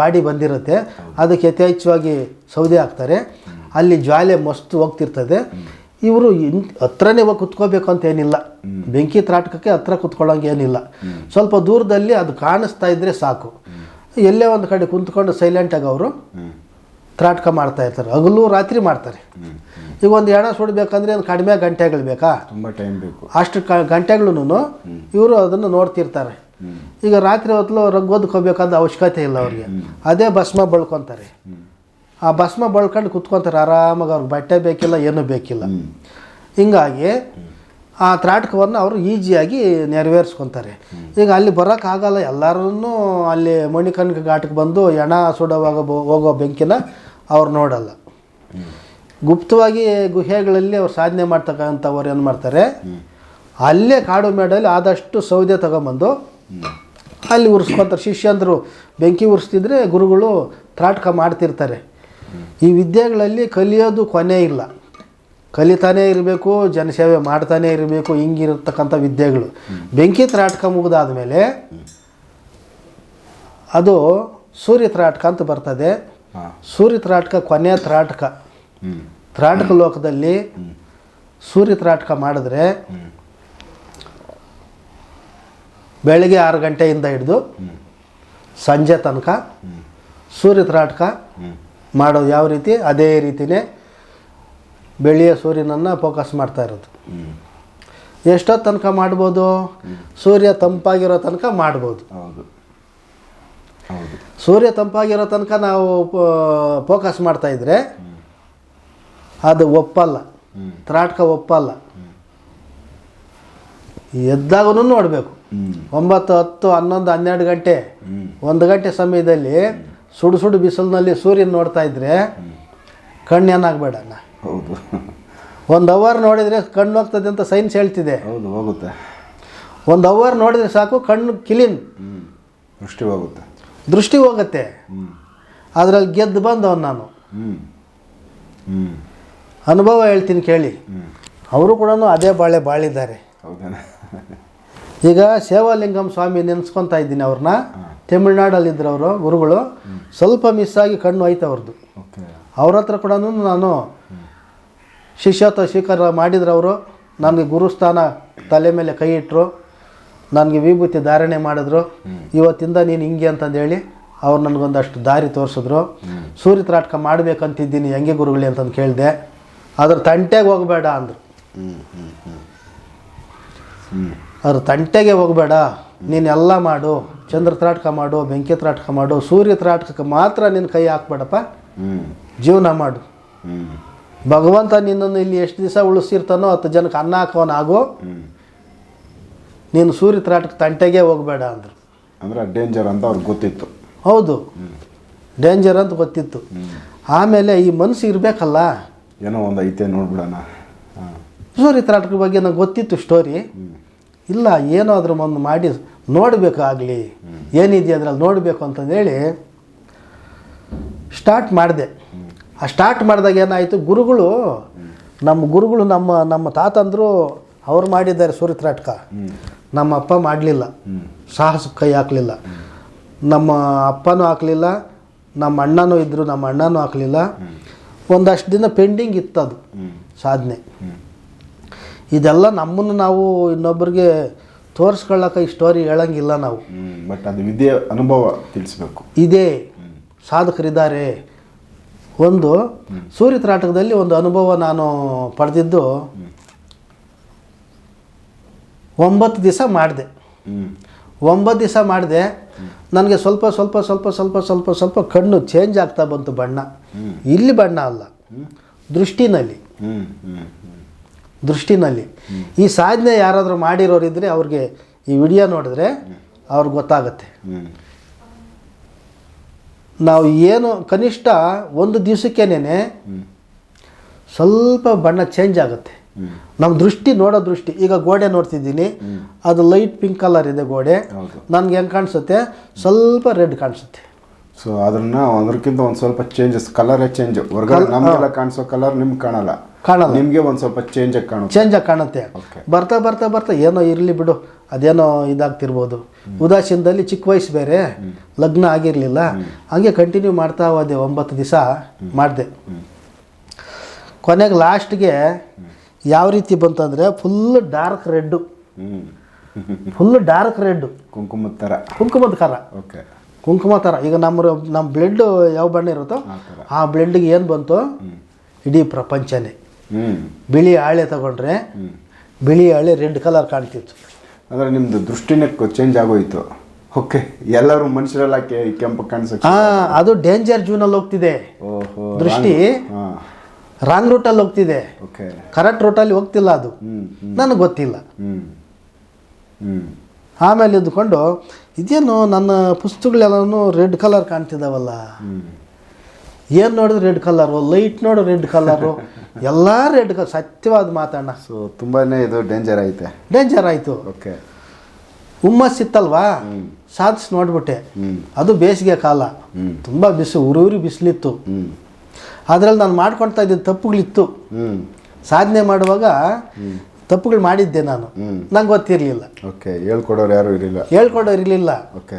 ಬಾಡಿ ಬಂದಿರುತ್ತೆ. ಅದಕ್ಕೆ ಯಥೇಚ್ಛವಾಗಿ ಸೌದೆ ಹಾಕ್ತಾರೆ. ಅಲ್ಲಿ ಜ್ವಾಲೆ ಮಸ್ತ್ ಹೋಗ್ತಿರ್ತದೆ. ಇವರು ಇನ್ ಹತ್ರನೇ ಹೋಗಿ ಕುತ್ಕೋಬೇಕು ಅಂತ ಏನಿಲ್ಲ. ಬೆಂಕಿ ತ್ರಾಟಕಕ್ಕೆ ಹತ್ರ ಕುತ್ಕೊಳ್ಳೋಂಗೆ ಏನಿಲ್ಲ. ಸ್ವಲ್ಪ ದೂರದಲ್ಲಿ ಅದು ಕಾಣಿಸ್ತಾ ಇದ್ದರೆ ಸಾಕು. ಎಲ್ಲೇ ಒಂದು ಕಡೆ ಕುಂತ್ಕೊಂಡು ಸೈಲೆಂಟಾಗಿ ಅವರು ತ್ರಾಟಕ ಮಾಡ್ತಾ ಇರ್ತಾರೆ. ಹಗಲು ರಾತ್ರಿ ಮಾಡ್ತಾರೆ. ಈಗ ಒಂದು ಹೆಣ ಸುಡಬೇಕಂದ್ರೆ ಒಂದು ಕಡಿಮೆ ಗಂಟೆಗಳು ಬೇಕಾ? ತುಂಬ ಟೈಮ್ ಬೇಕು. ಅಷ್ಟು ಕ ಗಂಟೆಗಳೂ ಇವರು ಅದನ್ನು ನೋಡ್ತಿರ್ತಾರೆ. ಈಗ ರಾತ್ರಿ ಹೊತ್ತು ರಗ್ ಓದ್ಕೋಬೇಕಾದ ಅವಶ್ಯಕತೆ ಇಲ್ಲ ಅವ್ರಿಗೆ. ಅದೇ ಭಸ್ಮ ಬಳ್ಕೊತಾರೆ. ಆ ಭಸ್ಮ ಬಳ್ಕೊಂಡು ಕುತ್ಕೊತಾರೆ ಆರಾಮಾಗಿ ಅವ್ರಿಗೆ ಬಟ್ಟೆ ಬೇಕಿಲ್ಲ ಏನೂ ಬೇಕಿಲ್ಲ. ಹಿಂಗಾಗಿ ಆ ತ್ರಾಟಕವನ್ನು ಅವರು ಈಜಿಯಾಗಿ ನೆರವೇರಿಸ್ಕೊತಾರೆ. ಈಗ ಅಲ್ಲಿ ಬರೋಕ್ಕಾಗಲ್ಲ ಎಲ್ಲರೂ ಅಲ್ಲಿ ಮಣಿಕರ್ಣಿಕ ಘಾಟಕ್ಕೆ ಬಂದು ಹೆಣ ಸುಡವಾಗ ಹೋಗೋ ಬೆಂಕಿನ ಅವ್ರು ನೋಡಲ್ಲ. ಗುಪ್ತವಾಗಿ ಗುಹೆಗಳಲ್ಲಿ ಅವ್ರು ಸಾಧನೆ ಮಾಡ್ತಕ್ಕಂಥವ್ರು ಏನು ಮಾಡ್ತಾರೆ ಅಲ್ಲೇ ಕಾಡು ಮೇಡಲ್ಲಿ ಆದಷ್ಟು ಸೌದೆ ತಗೊಂಬಂದು ಅಲ್ಲಿ ಉರಿಸ್ಕೊತಾರೆ. ಶಿಷ್ಯಂದರು ಬೆಂಕಿ ಉರಿಸ್ತಿದ್ರೆ ಗುರುಗಳು ತ್ರಾಟಕ ಮಾಡ್ತಿರ್ತಾರೆ. ಈ ವಿದ್ಯೆಗಳಲ್ಲಿ ಕಲಿಯೋದು ಕೊನೆ ಇಲ್ಲ. ಕಲಿತಾನೇ ಇರಬೇಕು ಜನಸೇವೆ ಮಾಡ್ತಾನೇ ಇರಬೇಕು ಹಿಂಗಿರತಕ್ಕಂಥ ವಿದ್ಯೆಗಳು. ಬೆಂಕಿ ತ್ರಾಟಕ ಮುಗಿದಾದ ಮೇಲೆ ಅದು ಸೂರ್ಯ ತ್ರಾಟಕ ಅಂತ ಬರ್ತದೆ. ಸೂರ್ಯ ತ್ರಾಟಕ ಕೊನೆಯ ತ್ರಾಟಕ. ತ್ರಾಟಕ ಲೋಕದಲ್ಲಿ ಸೂರ್ಯ ತ್ರಾಟಕ ಮಾಡಿದ್ರೆ ಬೆಳಗ್ಗೆ ಆರು ಗಂಟೆಯಿಂದ ಹಿಡಿದು ಸಂಜೆ ತನಕ ಸೂರ್ಯ ತ್ರಾಟಕ ಮಾಡೋದು ಯಾವ ರೀತಿ? ಅದೇ ರೀತಿಯೇ ಬೆಳೆಯ ಸೂರ್ಯನನ್ನು ಫೋಕಸ್ ಮಾಡ್ತಾ ಇರೋದು. ಎಷ್ಟೋ ತನಕ ಮಾಡ್ಬೋದು ಸೂರ್ಯ ತಂಪಾಗಿರೋ ತನಕ ಮಾಡ್ಬೋದು. ಸೂರ್ಯ ತಂಪಾಗಿರೋ ತನಕ ನಾವು ಫೋಕಸ್ ಮಾಡ್ತಾ ಇದ್ರೆ ಅದು ಒಪ್ಪಲ್ಲ. ತ್ರಾಟಕ ಒಪ್ಪಲ್ಲ. ಎದ್ದಾಗೂ ನೋಡಬೇಕು. ಒಂಬತ್ತು ಹತ್ತು ಹನ್ನೊಂದು ಹನ್ನೆರಡು ಗಂಟೆ. ಒಂದು ಗಂಟೆ ಸಮಯದಲ್ಲಿ ಸುಡು ಸುಡು ಬಿಸಿಲಿನಲ್ಲಿ ಸೂರ್ಯನ ನೋಡ್ತಾ ಇದ್ರೆ ಕಣ್ಣು ಏನಾಗಬೇಡ ಹೌದು. ಒಂದು ಅವರ್ ನೋಡಿದರೆ ಕಣ್ಣು ಹೋಗ್ತದೆ ಅಂತ ಸೈನ್ಸ್ ಹೇಳ್ತಿದೆ. ಹೌದು ಹೋಗುತ್ತೆ. ಒಂದು ಅವರ್ ನೋಡಿದರೆ ಸಾಕು ಕಣ್ಣು ಕಿಲಿನ್ ದೃಷ್ಟಿ ಹೋಗುತ್ತೆ. ದೃಷ್ಟಿ ಹೋಗುತ್ತೆ. ಅದರಲ್ಲಿ ಗೆದ್ದು ಬಂದವನು ನಾನು. ಅನುಭವ ಹೇಳ್ತೀನಿ ಕೇಳಿ. ಅವರು ಕೂಡ ಅದೇ ಬಾಳೆ ಬಾಳಿದ್ದಾರೆ. ಈಗ ಸೇವಾಲಿಂಗಂ ಸ್ವಾಮಿ ನೆನೆಸ್ಕೊತಾ ಇದ್ದೀನಿ ಅವ್ರನ್ನ. ತಮಿಳ್ನಾಡಲ್ಲಿದ್ದರು ಅವರು ಗುರುಗಳು ಸ್ವಲ್ಪ ಮಿಸ್ ಆಗಿ ಕಣ್ಣು ಆಯ್ತು ಅವ್ರದ್ದು ಅವ್ರ ಹತ್ರ ಕೂಡ ನಾನು ಶಿಷ್ಯತ್ವ ಸ್ವೀಕಾರ ಮಾಡಿದ್ರವರು ಅವರು ನನಗೆ ಗುರುಸ್ಥಾನ ತಲೆ ಮೇಲೆ ಕೈ ಇಟ್ಟರು ನನಗೆ ವಿಭೂತಿ ಧಾರಣೆ ಮಾಡಿದ್ರು ಇವತ್ತಿಂದ ನೀನು ಹಿಂಗೆ ಅಂತಂದೇಳಿ ಅವ್ರು ನನಗೊಂದಷ್ಟು ದಾರಿ ತೋರಿಸಿದ್ರು. ಸೂರ್ಯ ತ್ರಾಟಕ ಮಾಡಬೇಕಂತಿದ್ದೀನಿ ಹೆಂಗೆ ಗುರುಗಳಿ ಅಂತಂದು ಕೇಳಿದೆ. ಅದ್ರ ತಂಟೆಗೆ ಹೋಗಬೇಡ ಅಂದರು. ಅದ್ರ ತಂಟೆಗೆ ಹೋಗಬೇಡ ನೀನೆಲ್ಲ ಮಾಡು. ಚಂದ್ರ ತ್ರಾಟಕ ಮಾಡು ಬೆಂಕಿ ತ್ರಾಟಕ ಮಾಡು ಸೂರ್ಯ ತ್ರಾಟಕಕ್ಕೆ ಮಾತ್ರ ನಿನ್ನ ಕೈ ಹಾಕ್ಬೇಡಪ್ಪ. ಜೀವನ ಮಾಡು. ಭಗವಂತ ನಿನ್ನನ್ನು ಇಲ್ಲಿ ಎಷ್ಟು ದಿವಸ ಉಳಿಸಿರ್ತಾನೋ ಹತ್ತು ಜನಕ್ಕೆ ಅನ್ನ ಹಾಕೋನಾಗೋ ನೀನು ಸೂರ್ಯ ತ್ರಾಟಕ ತಂಟೆಗೆ ಹೋಗಬೇಡ ಅಂದರು. ಅಂದರೆ ಡೇಂಜರ್ ಅಂತ ಅವ್ರಿಗೆ ಗೊತ್ತಿತ್ತು. ಹೌದು. ಡೇಂಜರ್ ಅಂತ ಗೊತ್ತಿತ್ತು. ಆಮೇಲೆ ಈ ಮನಸ್ಸು ಇರಬೇಕಲ್ಲ? ಏನೋ ಒಂದು ಐತೆ ನೋಡ್ಬಿಡೋಣ. ಸೂರ್ಯ ತ್ರಾಟಕ ಬಗ್ಗೆ ನಂಗೆ ಗೊತ್ತಿತ್ತು ಸ್ಟೋರಿ ಇಲ್ಲ, ಏನಾದರೂ ಒಂದು ಮಾಡಿ ನೋಡಬೇಕಾಗಲಿ. ಏನಿದೆ ಅದ್ರಲ್ಲಿ ನೋಡಬೇಕು ಅಂತಂದೇಳಿ ಸ್ಟಾರ್ಟ್ ಮಾಡಿದೆ. ಆ ಸ್ಟಾರ್ಟ್ ಮಾಡಿದಾಗ ಏನಾಯಿತು, ಗುರುಗಳು, ನಮ್ಮ ಗುರುಗಳು ನಮ್ಮ ನಮ್ಮ ತಾತಂದರು ಅವ್ರು ಮಾಡಿದ್ದಾರೆ ಸೂರ್ಯತ್ರಾಟಕ ನಮ್ಮ ಅಪ್ಪ ಮಾಡಲಿಲ್ಲ. ಸಾಹಸ ಕೈ ಹಾಕಲಿಲ್ಲ. ನಮ್ಮ ಅಪ್ಪನೂ ಹಾಕಲಿಲ್ಲ, ನಮ್ಮ ಅಣ್ಣನೂ ಇದ್ದರು ನಮ್ಮ ಅಣ್ಣನೂ ಹಾಕಲಿಲ್ಲ. ಒಂದಷ್ಟು ದಿನ ಪೆಂಡಿಂಗ್ ಇತ್ತದು ಸಾಧನೆ. ಇದೆಲ್ಲ ನಮ್ಮನ್ನು ನಾವು ಇನ್ನೊಬ್ಬರಿಗೆ ತೋರಿಸ್ಕೊಳ್ಳೋಕೆ ಈ ಸ್ಟೋರಿ ಹೇಳಂಗಿಲ್ಲ ನಾವು. ಬಟ್ ಅದು ವಿದ್ಯೆ ಅನುಭವ ತಿಳಿಸ್ಬೇಕು. ಇದೇ ಸಾಧಕರಿದ್ದಾರೆ. ಒಂದು ಸೂರ್ಯ ತ್ರಾಟಕದಲ್ಲಿ ಒಂದು ಅನುಭವ ನಾನು ಪಡೆದಿದ್ದು ಒಂಬತ್ತು ದಿವಸ ಮಾಡಿದೆ. ಹ್ಞೂ ಒಂಬತ್ತು ದಿವಸ ಮಾಡಿದೆ ನನಗೆ ಸ್ವಲ್ಪ ಸ್ವಲ್ಪ ಸ್ವಲ್ಪ ಸ್ವಲ್ಪ ಸ್ವಲ್ಪ ಸ್ವಲ್ಪ ಕಣ್ಣು ಚೇಂಜ್ ಆಗ್ತಾ ಬಂತು ಬಣ್ಣ. ಇಲ್ಲಿ ಬಣ್ಣ ಅಲ್ಲ. ದೃಷ್ಟಿನಲ್ಲಿ. ಹ್ಞೂ ಹ್ಞೂ ಹ್ಞೂ ದೃಷ್ಟಿನಲ್ಲಿ. ಈ ಸಾಧನೆ ಯಾರಾದರೂ ಮಾಡಿರೋರಿದ್ರೆ ಅವ್ರಿಗೆ ಈ ವಿಡಿಯೋ ನೋಡಿದ್ರೆ ಅವ್ರಿಗೆ ಗೊತ್ತಾಗುತ್ತೆ. ನಾವು ಏನು ಕನಿಷ್ಠ ಒಂದು ದಿವಸಕ್ಕೇನೆ ಸ್ವಲ್ಪ ಬಣ್ಣ ಚೇಂಜ್ ಆಗುತ್ತೆ. ನಮ್ಮ ದೃಷ್ಟಿ ನೋಡೋ ದೃಷ್ಟಿ ಈಗ ಗೋಡೆ ನೋಡ್ತಿದ್ದೀನಿ ಅದು ಲೈಟ್ ಪಿಂಕ್ ಕಲರ್ ಇದೆ ಗೋಡೆ. ನನಗೆ ಹೆಂಗೆ ಕಾಣಿಸುತ್ತೆ? ಸ್ವಲ್ಪ ರೆಡ್ ಕಾಣಿಸುತ್ತೆ. ಸೊ ಅದನ್ನ ಅದಕ್ಕಿಂತ ಒಂದು ಸ್ವಲ್ಪ ಚೇಂಜಸ್ ಕಲರೇ ಚೇಂಜ್ ಹೊರಗಡೆ ನಮಗೆಲ್ಲ ಕಾಣಿಸೋ ಕಲರ್ ನಿಮ್ಗೆ ಕಾಣಲ್ಲ. ಕಾಣಲ್ಲ. ನಿಮಗೆ ಒಂದು ಸ್ವಲ್ಪ ಚೇಂಜ್ ಆಗಿ ಕಾಣುತ್ತೆ. ಚೇಂಜ್ ಆಗಿ ಕಾಣುತ್ತೆ. ಬರ್ತಾ ಬರ್ತಾ ಬರ್ತಾ ಏನೋ ಇರಲಿ ಬಿಡು. ಅದೇನೋ ಇದಾಗ್ತಿರ್ಬೋದು. ಉದಾಸೀನದಲ್ಲಿ ಚಿಕ್ಕ ವಯಸ್ಸು ಬೇರೆ. ಲಗ್ನ ಆಗಿರಲಿಲ್ಲ. ಹಂಗೆ ಕಂಟಿನ್ಯೂ ಮಾಡ್ತಾ ಹೋದೆ ಒಂಬತ್ತು ದಿವಸ ಮಾಡಿದೆ. ಕೊನೆಗೆ ಲಾಸ್ಟ್ಗೆ ಯಾವ ರೀತಿ ಬಂತಂದರೆ full dark red full dark red ಕುಂಕುಮದ ಥರ ಕುಂಕುಮದ ಖಾರ ಓಕೆ ಕುಂಕುಮ ಥರ ಈಗ ನಮ್ಮ ನಮ್ಮ ಬ್ಲಡ್ ಯಾವ ಬಣ್ಣ ಇರುತ್ತೋ ಆ ಬ್ಲಡ್ಗೆ ಏನು ಬಂತು ಇಡೀ ಪ್ರಪಂಚನೇ. ಬಿಳಿ ಹಾಳೆ ತಗೊಂಡ್ರೆ ಬಿಳಿ ಹಾಳೆ ರೆಡ್ ಕಲರ್ ಕಾಣ್ತಿತ್ತು. ಅಂದರೆ ನಿಮ್ಮದು ದೃಷ್ಟಿನೇ ಚೇಂಜ್ ಆಗೋಯ್ತು. ಓಕೆ ಎಲ್ಲರೂ ಮನುಷ್ಯರೆಲ್ಲ ಕೆಂಪು ಕಾಣಿಸುತ್ತೆ ಹಾಂ ಅದು ಡೇಂಜರ್ ಜೂನಲ್ಲಿ ಹೋಗ್ತಿದೆ. ಓಹೋ ದೃಷ್ಟಿ ರಾಂಗ್ ರೂಟಲ್ಲಿ ಹೋಗ್ತಿದೆ. ಓಕೆ ಕರೆಕ್ಟ್ ರೂಟಲ್ಲಿ ಹೋಗ್ತಿಲ್ಲ ಅದು. ನನಗೆ ಗೊತ್ತಿಲ್ಲ. ಆಮೇಲೆ ಇದ್ಕೊಂಡು ಇದೇನು ನನ್ನ ಪುಸ್ತಕಗಳೆಲ್ಲನೂ ರೆಡ್ ಕಲರ್ ಕಾಣ್ತಿದ್ದಾವಲ್ಲ ಏನು ನೋಡಿದ್ರೆ ರೆಡ್ ಕಲರು ಲೈಟ್ ನೋಡು ರೆಡ್ ಕಲರು ಎಲ್ಲ ರೆಡ್ ಕಲರ್ ಸತ್ಯವಾದ ಮಾತಾಡೋಣ ಸೊ ತುಂಬಾ ಇದು ಡೇಂಜರ್ ಐತೆ. ಡೇಂಜರ್ ಆಯಿತು. ಓಕೆ ಹುಮ್ಮಸ್ಸಿತ್ತಲ್ವಾ ಸಾಧಿಸಿ ನೋಡ್ಬಿಟ್ಟೆ. ಅದು ಬೇಸಿಗೆ ಕಾಲ. ತುಂಬ ಬಿಸಿ ಉರಿ ಉರಿ ಬಿಸಿಲಿತ್ತು ಅದರಲ್ಲಿ ನಾನು ಮಾಡ್ಕೊಳ್ತಾ ಇದ್ದ ತಪ್ಪುಗಳಿತ್ತು. ಸಾಧನೆ ಮಾಡುವಾಗ ತಪ್ಪುಗಳು ಮಾಡಿದ್ದೆ ನಾನು. ನಂಗೆ ಗೊತ್ತಿರಲಿಲ್ಲ. ಓಕೆ ಹೇಳ್ಕೊಡೋರು ಯಾರು ಇರಲಿಲ್ಲ. ಹೇಳ್ಕೊಡೋರು ಇರಲಿಲ್ಲ ಓಕೆ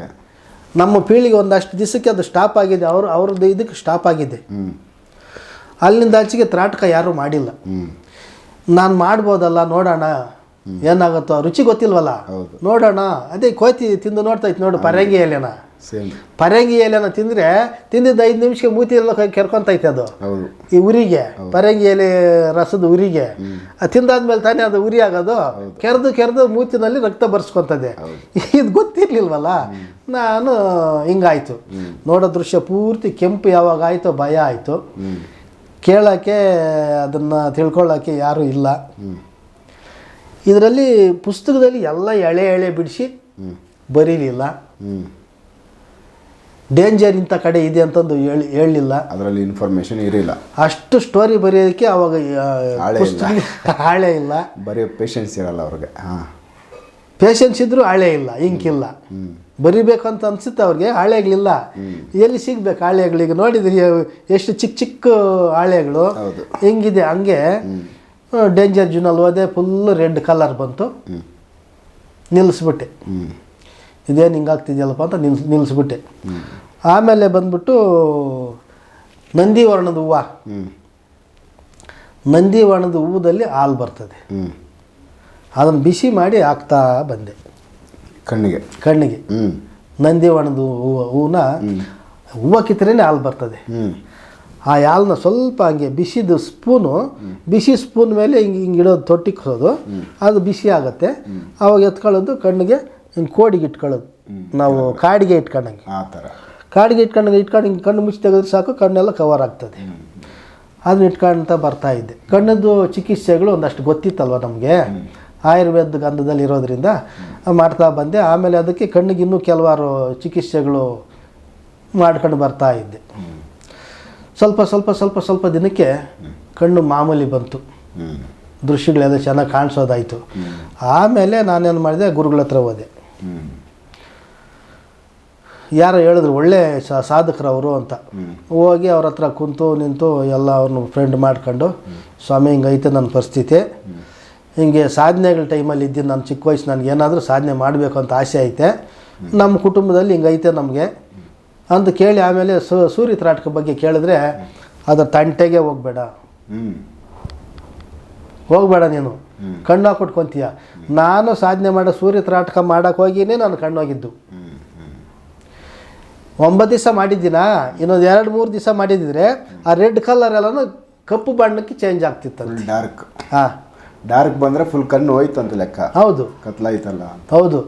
ನಮ್ಮ ಪೀಳಿಗೆ ಒಂದಷ್ಟು ದಿವಸಕ್ಕೆ ಅದು ಸ್ಟಾಪ್ ಆಗಿದೆ. ಅವರು ಅವ್ರದ್ದು ಇದಕ್ಕೆ ಸ್ಟಾಪ್ ಆಗಿದೆ. ಅಲ್ಲಿಂದ ಆಚೆಗೆ ತ್ರಾಟಕ ಯಾರೂ ಮಾಡಿಲ್ಲ. ನಾನು ಮಾಡ್ಬೋದಲ್ಲ ನೋಡೋಣ. ಏನಾಗುತ್ತೋ ರುಚಿ ಗೊತ್ತಿಲ್ವಲ್ಲ. ನೋಡೋಣ. ಅದೇ ಕೋತಿ ತಿಂದು ನೋಡ್ತಾ ಇತ್ತು ನೋಡು ಪರಂಗಿ ಎಲೆನ ಪರಂಗಿ ಎಲೆನ ತಿಂದರೆ ತಿಂದಿದ್ದ ಐದು ನಿಮಿಷಕ್ಕೆ ಮೂತಿ ಎಲ್ಲ ಕೆರ್ಕೊಂತೈತೆ ಅದು. ಈ ಉರಿಗೆ ಪರಂಗಿ ಎಲೆ ರಸದ ಉರಿಗೆ ಅದು ತಿಂದಾದ್ಮೇಲೆ ತಾನೇ ಅದು ಉರಿ ಆಗೋದು. ಕೆರೆದು ಕೆರೆದು ಮೂತಿನಲ್ಲಿ ರಕ್ತ ಬರ್ಸ್ಕೊತದೆ. ಇದು [LAUGHS] ಗೊತ್ತಿರ್ಲಿಲ್ವಲ್ಲ? ನಾನು ಹಿಂಗಾಯ್ತು. ನೋಡೋ ದೃಶ್ಯ ಪೂರ್ತಿ ಕೆಂಪು ಯಾವಾಗ ಆಯಿತೋ ಭಯ ಆಯಿತು. ಕೇಳೋಕ್ಕೆ ಅದನ್ನು ತಿಳ್ಕೊಳ್ಳೋಕ್ಕೆ ಯಾರೂ ಇಲ್ಲ. ಇದರಲ್ಲಿ ಪುಸ್ತಕದಲ್ಲಿ ಎಲ್ಲ ಎಳೆ ಎಳೆ ಬಿಡಿಸಿ ಬರೀಲಿಲ್ಲ. ಡೇಂಜರ್ ಇಂಥ ಕಡೆ ಇದೆ ಅಂತಂದು ಹೇಳಿ ಹೇಳಲಿಲ್ಲ. ಅದರಲ್ಲಿ ಇನ್ಫಾರ್ಮೇಶನ್ ಇರಲಿಲ್ಲ. ಅಷ್ಟು ಸ್ಟೋರಿ ಬರೆಯೋದಕ್ಕೆ ಅವಾಗ ಹಾಳೆ ಇಲ್ಲ. ಬರೀ ಪೇಷನ್ಸ್ ಇರಲ್ಲ ಅವ್ರಿಗೆ. ಹಾಂ. ಪೇಷನ್ಸ್ ಇದ್ದರೂ ಹಾಳೆ ಇಲ್ಲ ಇಂಕಿಲ್ಲ ಬರಿಬೇಕಂತ ಅಂತ ಅನ್ಸುತ್ತೆ ಅವ್ರಿಗೆ ಹಾಳೆಗಳಿಲ್ಲ ಎಲ್ಲಿ ಸಿಗ್ಬೇಕು ಹಾಳೆಗಳಿಗೆ ನೋಡಿದ್ರಿ ಎಷ್ಟು ಚಿಕ್ಕ ಚಿಕ್ಕ ಹಾಳೆಗಳು. ಹೆಂಗಿದೆ ಹಂಗೆ? ಡೇಂಜರ್ ಜೂನಲ್ಲಿ ಹೋದೆ ಫುಲ್ ರೆಡ್ ಕಲರ್ ಬಂತು. ನಿಲ್ಲಿಸ್ಬಿಟ್ಟೆ ಇದೇನು ಹಿಂಗಾಗ್ತಿದೆಯಲ್ಲಪ್ಪ ಅಂತ ನಿಲ್ಸ್ ನಿಲ್ಲಿಸ್ಬಿಟ್ಟೆ ಆಮೇಲೆ ಬಂದ್ಬಿಟ್ಟು ನಂದಿ ವರ್ಣದ ಹೂವು. ಹ್ಞೂ ನಂದಿ ವರ್ಣದ ಹೂವದಲ್ಲಿ ಹಾಲು ಬರ್ತದೆ. ಹ್ಞೂ ಅದನ್ನು ಬಿಸಿ ಮಾಡಿ ಹಾಕ್ತಾ ಬಂದೆ. ಕಣ್ಣಿಗೆ. ಕಣ್ಣಿಗೆ. ನಂದಿವರ್ಣದ ನಂದಿ ವರ್ಣದ ಹೂವು ಹೂವನ್ನ ಹೂವು ಕಿತ್ತರೇನೆ ಹಾಲು ಬರ್ತದೆ. ಹ್ಞೂ ಆ ಹಾಲನ್ನ ಸ್ವಲ್ಪ ಹಂಗೆ ಬಿಸಿದು ಸ್ಪೂನು ಬಿಸಿ ಸ್ಪೂನ್ ಮೇಲೆ ಹಿಂಗೆ ಹಿಂಗೆ ಇಡೋದು ತೊಟ್ಟಿಕ್ಸೋದು ಅದು ಬಿಸಿ ಆಗುತ್ತೆ. ಅವಾಗ ಎತ್ಕೊಳ್ಳೋದು ಕಣ್ಣಿಗೆ ಹಿಂಗೆ ಕೋಡಿಗೆ ಇಟ್ಕೊಳ್ಳೋದು. ನಾವು ಕಾಡಿಗೆ ಇಟ್ಕೊಂಡಂಗೆ. ಆ ಥರ. ಕಾಡಿಗೆ ಇಟ್ಕೊಂಡಂಗೆ ಇಟ್ಕೊಂಡು ಹಿಂಗೆ ಕಣ್ಣು ಮುಚ್ಚಿ ತೆಗೆದ್ರೆ ಸಾಕು ಕಣ್ಣೆಲ್ಲ ಕವರ್ ಆಗ್ತದೆ. ಅದನ್ನ ಇಟ್ಕೊಂತ ಬರ್ತಾ ಇದ್ದೆ. ಕಣ್ಣದ್ದು ಚಿಕಿತ್ಸೆಗಳು ಒಂದಷ್ಟು ಗೊತ್ತಿತ್ತಲ್ವ ನಮಗೆ? ಆಯುರ್ವೇದ ಗಂಧದಲ್ಲಿ ಇರೋದ್ರಿಂದ. ಮಾಡ್ತಾ ಬಂದೆ. ಆಮೇಲೆ ಅದಕ್ಕೆ ಕಣ್ಣಿಗೆ ಇನ್ನೂ ಕೆಲವಾರು ಚಿಕಿತ್ಸೆಗಳು ಮಾಡ್ಕೊಂಡು ಬರ್ತಾ ಇದ್ದೆ. ಸ್ವಲ್ಪ ಸ್ವಲ್ಪ ಸ್ವಲ್ಪ ಸ್ವಲ್ಪ ದಿನಕ್ಕೆ ಕಣ್ಣು ಮಾಮೂಲಿ ಬಂತು. ದೃಶ್ಯಗಳೆಲ್ಲ ಚೆನ್ನಾಗಿ ಕಾಣಿಸೋದಾಯಿತು. ಆಮೇಲೆ ನಾನೇನು ಮಾಡಿದೆ ಗುರುಗಳ ಹತ್ರ ಹೋದೆ. ಯಾರೋ ಹೇಳಿದ್ರು ಒಳ್ಳೆ ಸಾಧಕರವರು ಅಂತ. ಹೋಗಿ ಅವ್ರ ಹತ್ರ ಕುಂತು ನಿಂತು ಎಲ್ಲ ಅವ್ರನ್ನ ಫ್ರೆಂಡ್ ಮಾಡ್ಕೊಂಡು ಸ್ವಾಮಿ ಹಿಂಗೈತೆ ನನ್ನ ಪರಿಸ್ಥಿತಿ. ಹಿಂಗೆ ಸಾಧನೆಗಳ ಟೈಮಲ್ಲಿ ಇದ್ದೀನಿ ನಾನು ಚಿಕ್ಕ ವಯಸ್ಸು ನನಗೆ ಏನಾದರೂ ಸಾಧನೆ ಮಾಡಬೇಕು ಅಂತ ಆಸೆ ಐತೆ. ನಮ್ಮ ಕುಟುಂಬದಲ್ಲಿ ಹಿಂಗೈತೆ ನಮಗೆ. ಅಂತ ಕೇಳಿ ಆಮೇಲೆ ಸು ಸೂರ್ಯ ತ್ರಾಟಕ ಬಗ್ಗೆ ಕೇಳಿದ್ರೆ ಅದರ ತಂಟೆಗೆ ಹೋಗಬೇಡ. ಹೋಗಬೇಡ ನೀನು. ಕಣ್ಣು ಕೊಟ್ಕೊಂತೀಯ? ನಾನು ಸಾಧನೆ ಮಾಡೋ ಸೂರ್ಯ ತ್ರಾಟಕ ಮಾಡೋಕೆ ಹೋಗಿನೇ ನಾನು ಕಣ್ಣು ಹೋಗಿದ್ದು ಹ್ಞೂ ಹ್ಞೂ ಒಂಬತ್ತು ದಿವಸ ಮಾಡಿದ್ದೀನಾ? ಇನ್ನೊಂದು ಎರಡು ಮೂರು ದಿವಸ ಮಾಡಿದ್ರೆ ಆ ರೆಡ್ ಕಲರ್ ಎಲ್ಲನೂ ಕಪ್ಪು ಬಣ್ಣಕ್ಕೆ ಚೇಂಜ್ ಆಗ್ತಿತ್ತು ಡಾರ್ಕ್ ಹಾಂ. ಡಾರ್ಕ್ ಬಂದರೆ ಫುಲ್ ಕಣ್ಣು ಹೋಯ್ತು ಅಂತ ಲೆಕ್ಕ. ಹೌದು. ಕತ್ಲಾಯ್ತಲ್ಲ. ಹೌದು.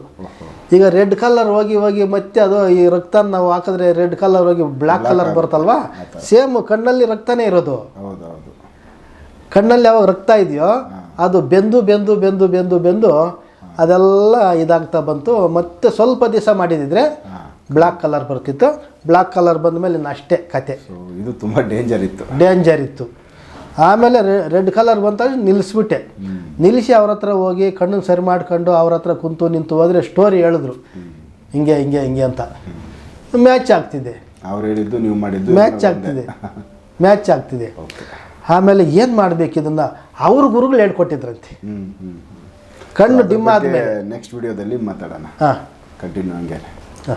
ಈಗ ರೆಡ್ ಕಲರ್ ಹೋಗಿ ಹೋಗಿ ಮತ್ತೆ ಅದು ಈ ರಕ್ತ ನಾವು ಹಾಕಿದ್ರೆ ರೆಡ್ ಕಲರ್ ಹೋಗಿ ಬ್ಲ್ಯಾಕ್ ಕಲರ್ ಬರುತ್ತಲ್ವಾ? ಸೇಮ್ ಕಣ್ಣಲ್ಲಿ ರಕ್ತನೇ ಇರೋದು. ಹೌದು ಹೌದು ಕಣ್ಣಲ್ಲಿ ಯಾವಾಗ ರಕ್ತ ಇದೆಯೋ ಅದು ಬೆಂದು ಬೆಂದು ಬೆಂದು ಬೆಂದು ಬೆಂದು ಅದೆಲ್ಲ ಇದಾಗ್ತಾ ಬಂತು. ಮತ್ತೆ ಸ್ವಲ್ಪ ದಿವಸ ಮಾಡಿದಿದ್ರೆ ಬ್ಲ್ಯಾಕ್ ಕಲರ್ ಬರ್ತಿತ್ತು. ಬ್ಲ್ಯಾಕ್ ಕಲರ್ ಬಂದ ಮೇಲೆ ಇನ್ನು ಅಷ್ಟೇ ಕತೆ. ಇದು ತುಂಬ ಡೇಂಜರ್ ಇತ್ತು. ಡೇಂಜರ್ ಇತ್ತು. ಆಮೇಲೆ ರೆಡ್ ಕಲರ್ ಬಂತಾಗ ನಿಲ್ಲಿಸ್ಬಿಟ್ಟೆ ನಿಲ್ಲಿಸಿ ಅವ್ರ ಹತ್ರ ಹೋಗಿ ಕಣ್ಣನ್ನು ಸರಿ ಮಾಡ್ಕೊಂಡು ಅವ್ರ ಹತ್ರ ಕುಂತು ನಿಂತು ಹೋದ್ರೆ ಸ್ಟೋರಿ ಹೇಳಿದ್ರು. ಹಿಂಗೆ ಹಿಂಗೆ ಹಿಂಗೆ ಅಂತ. ಮ್ಯಾಚ್ ಆಗ್ತಿದೆ. ಅವ್ರು ಹೇಳಿದ್ದು ನೀವು ಮಾಡಿದ್ದು ಮ್ಯಾಚ್ ಆಗ್ತಿದೆ. ಮ್ಯಾಚ್ ಆಗ್ತಿದೆ. [LAUGHS] ಓಕೆ ಆಮೇಲೆ ಏನು ಮಾಡಬೇಕು ಇದನ್ನು? ಅವ್ರ ಗುರುಗಳು ಹೇಳ್ಕೊಟ್ಟಿದ್ರಂತೆ. ಹ್ಞೂ ಹ್ಞೂ ಕಣ್ಣು ಡಿಮ್ ಆದಮೇಲೆ ನೆಕ್ಸ್ಟ್ ವಿಡಿಯೋದಲ್ಲಿ ಮಾತಾಡೋಣ. ಹಾಂ. ಕಂಟಿನ್ಯೂ ಹಂಗೆ ಹಾಂ.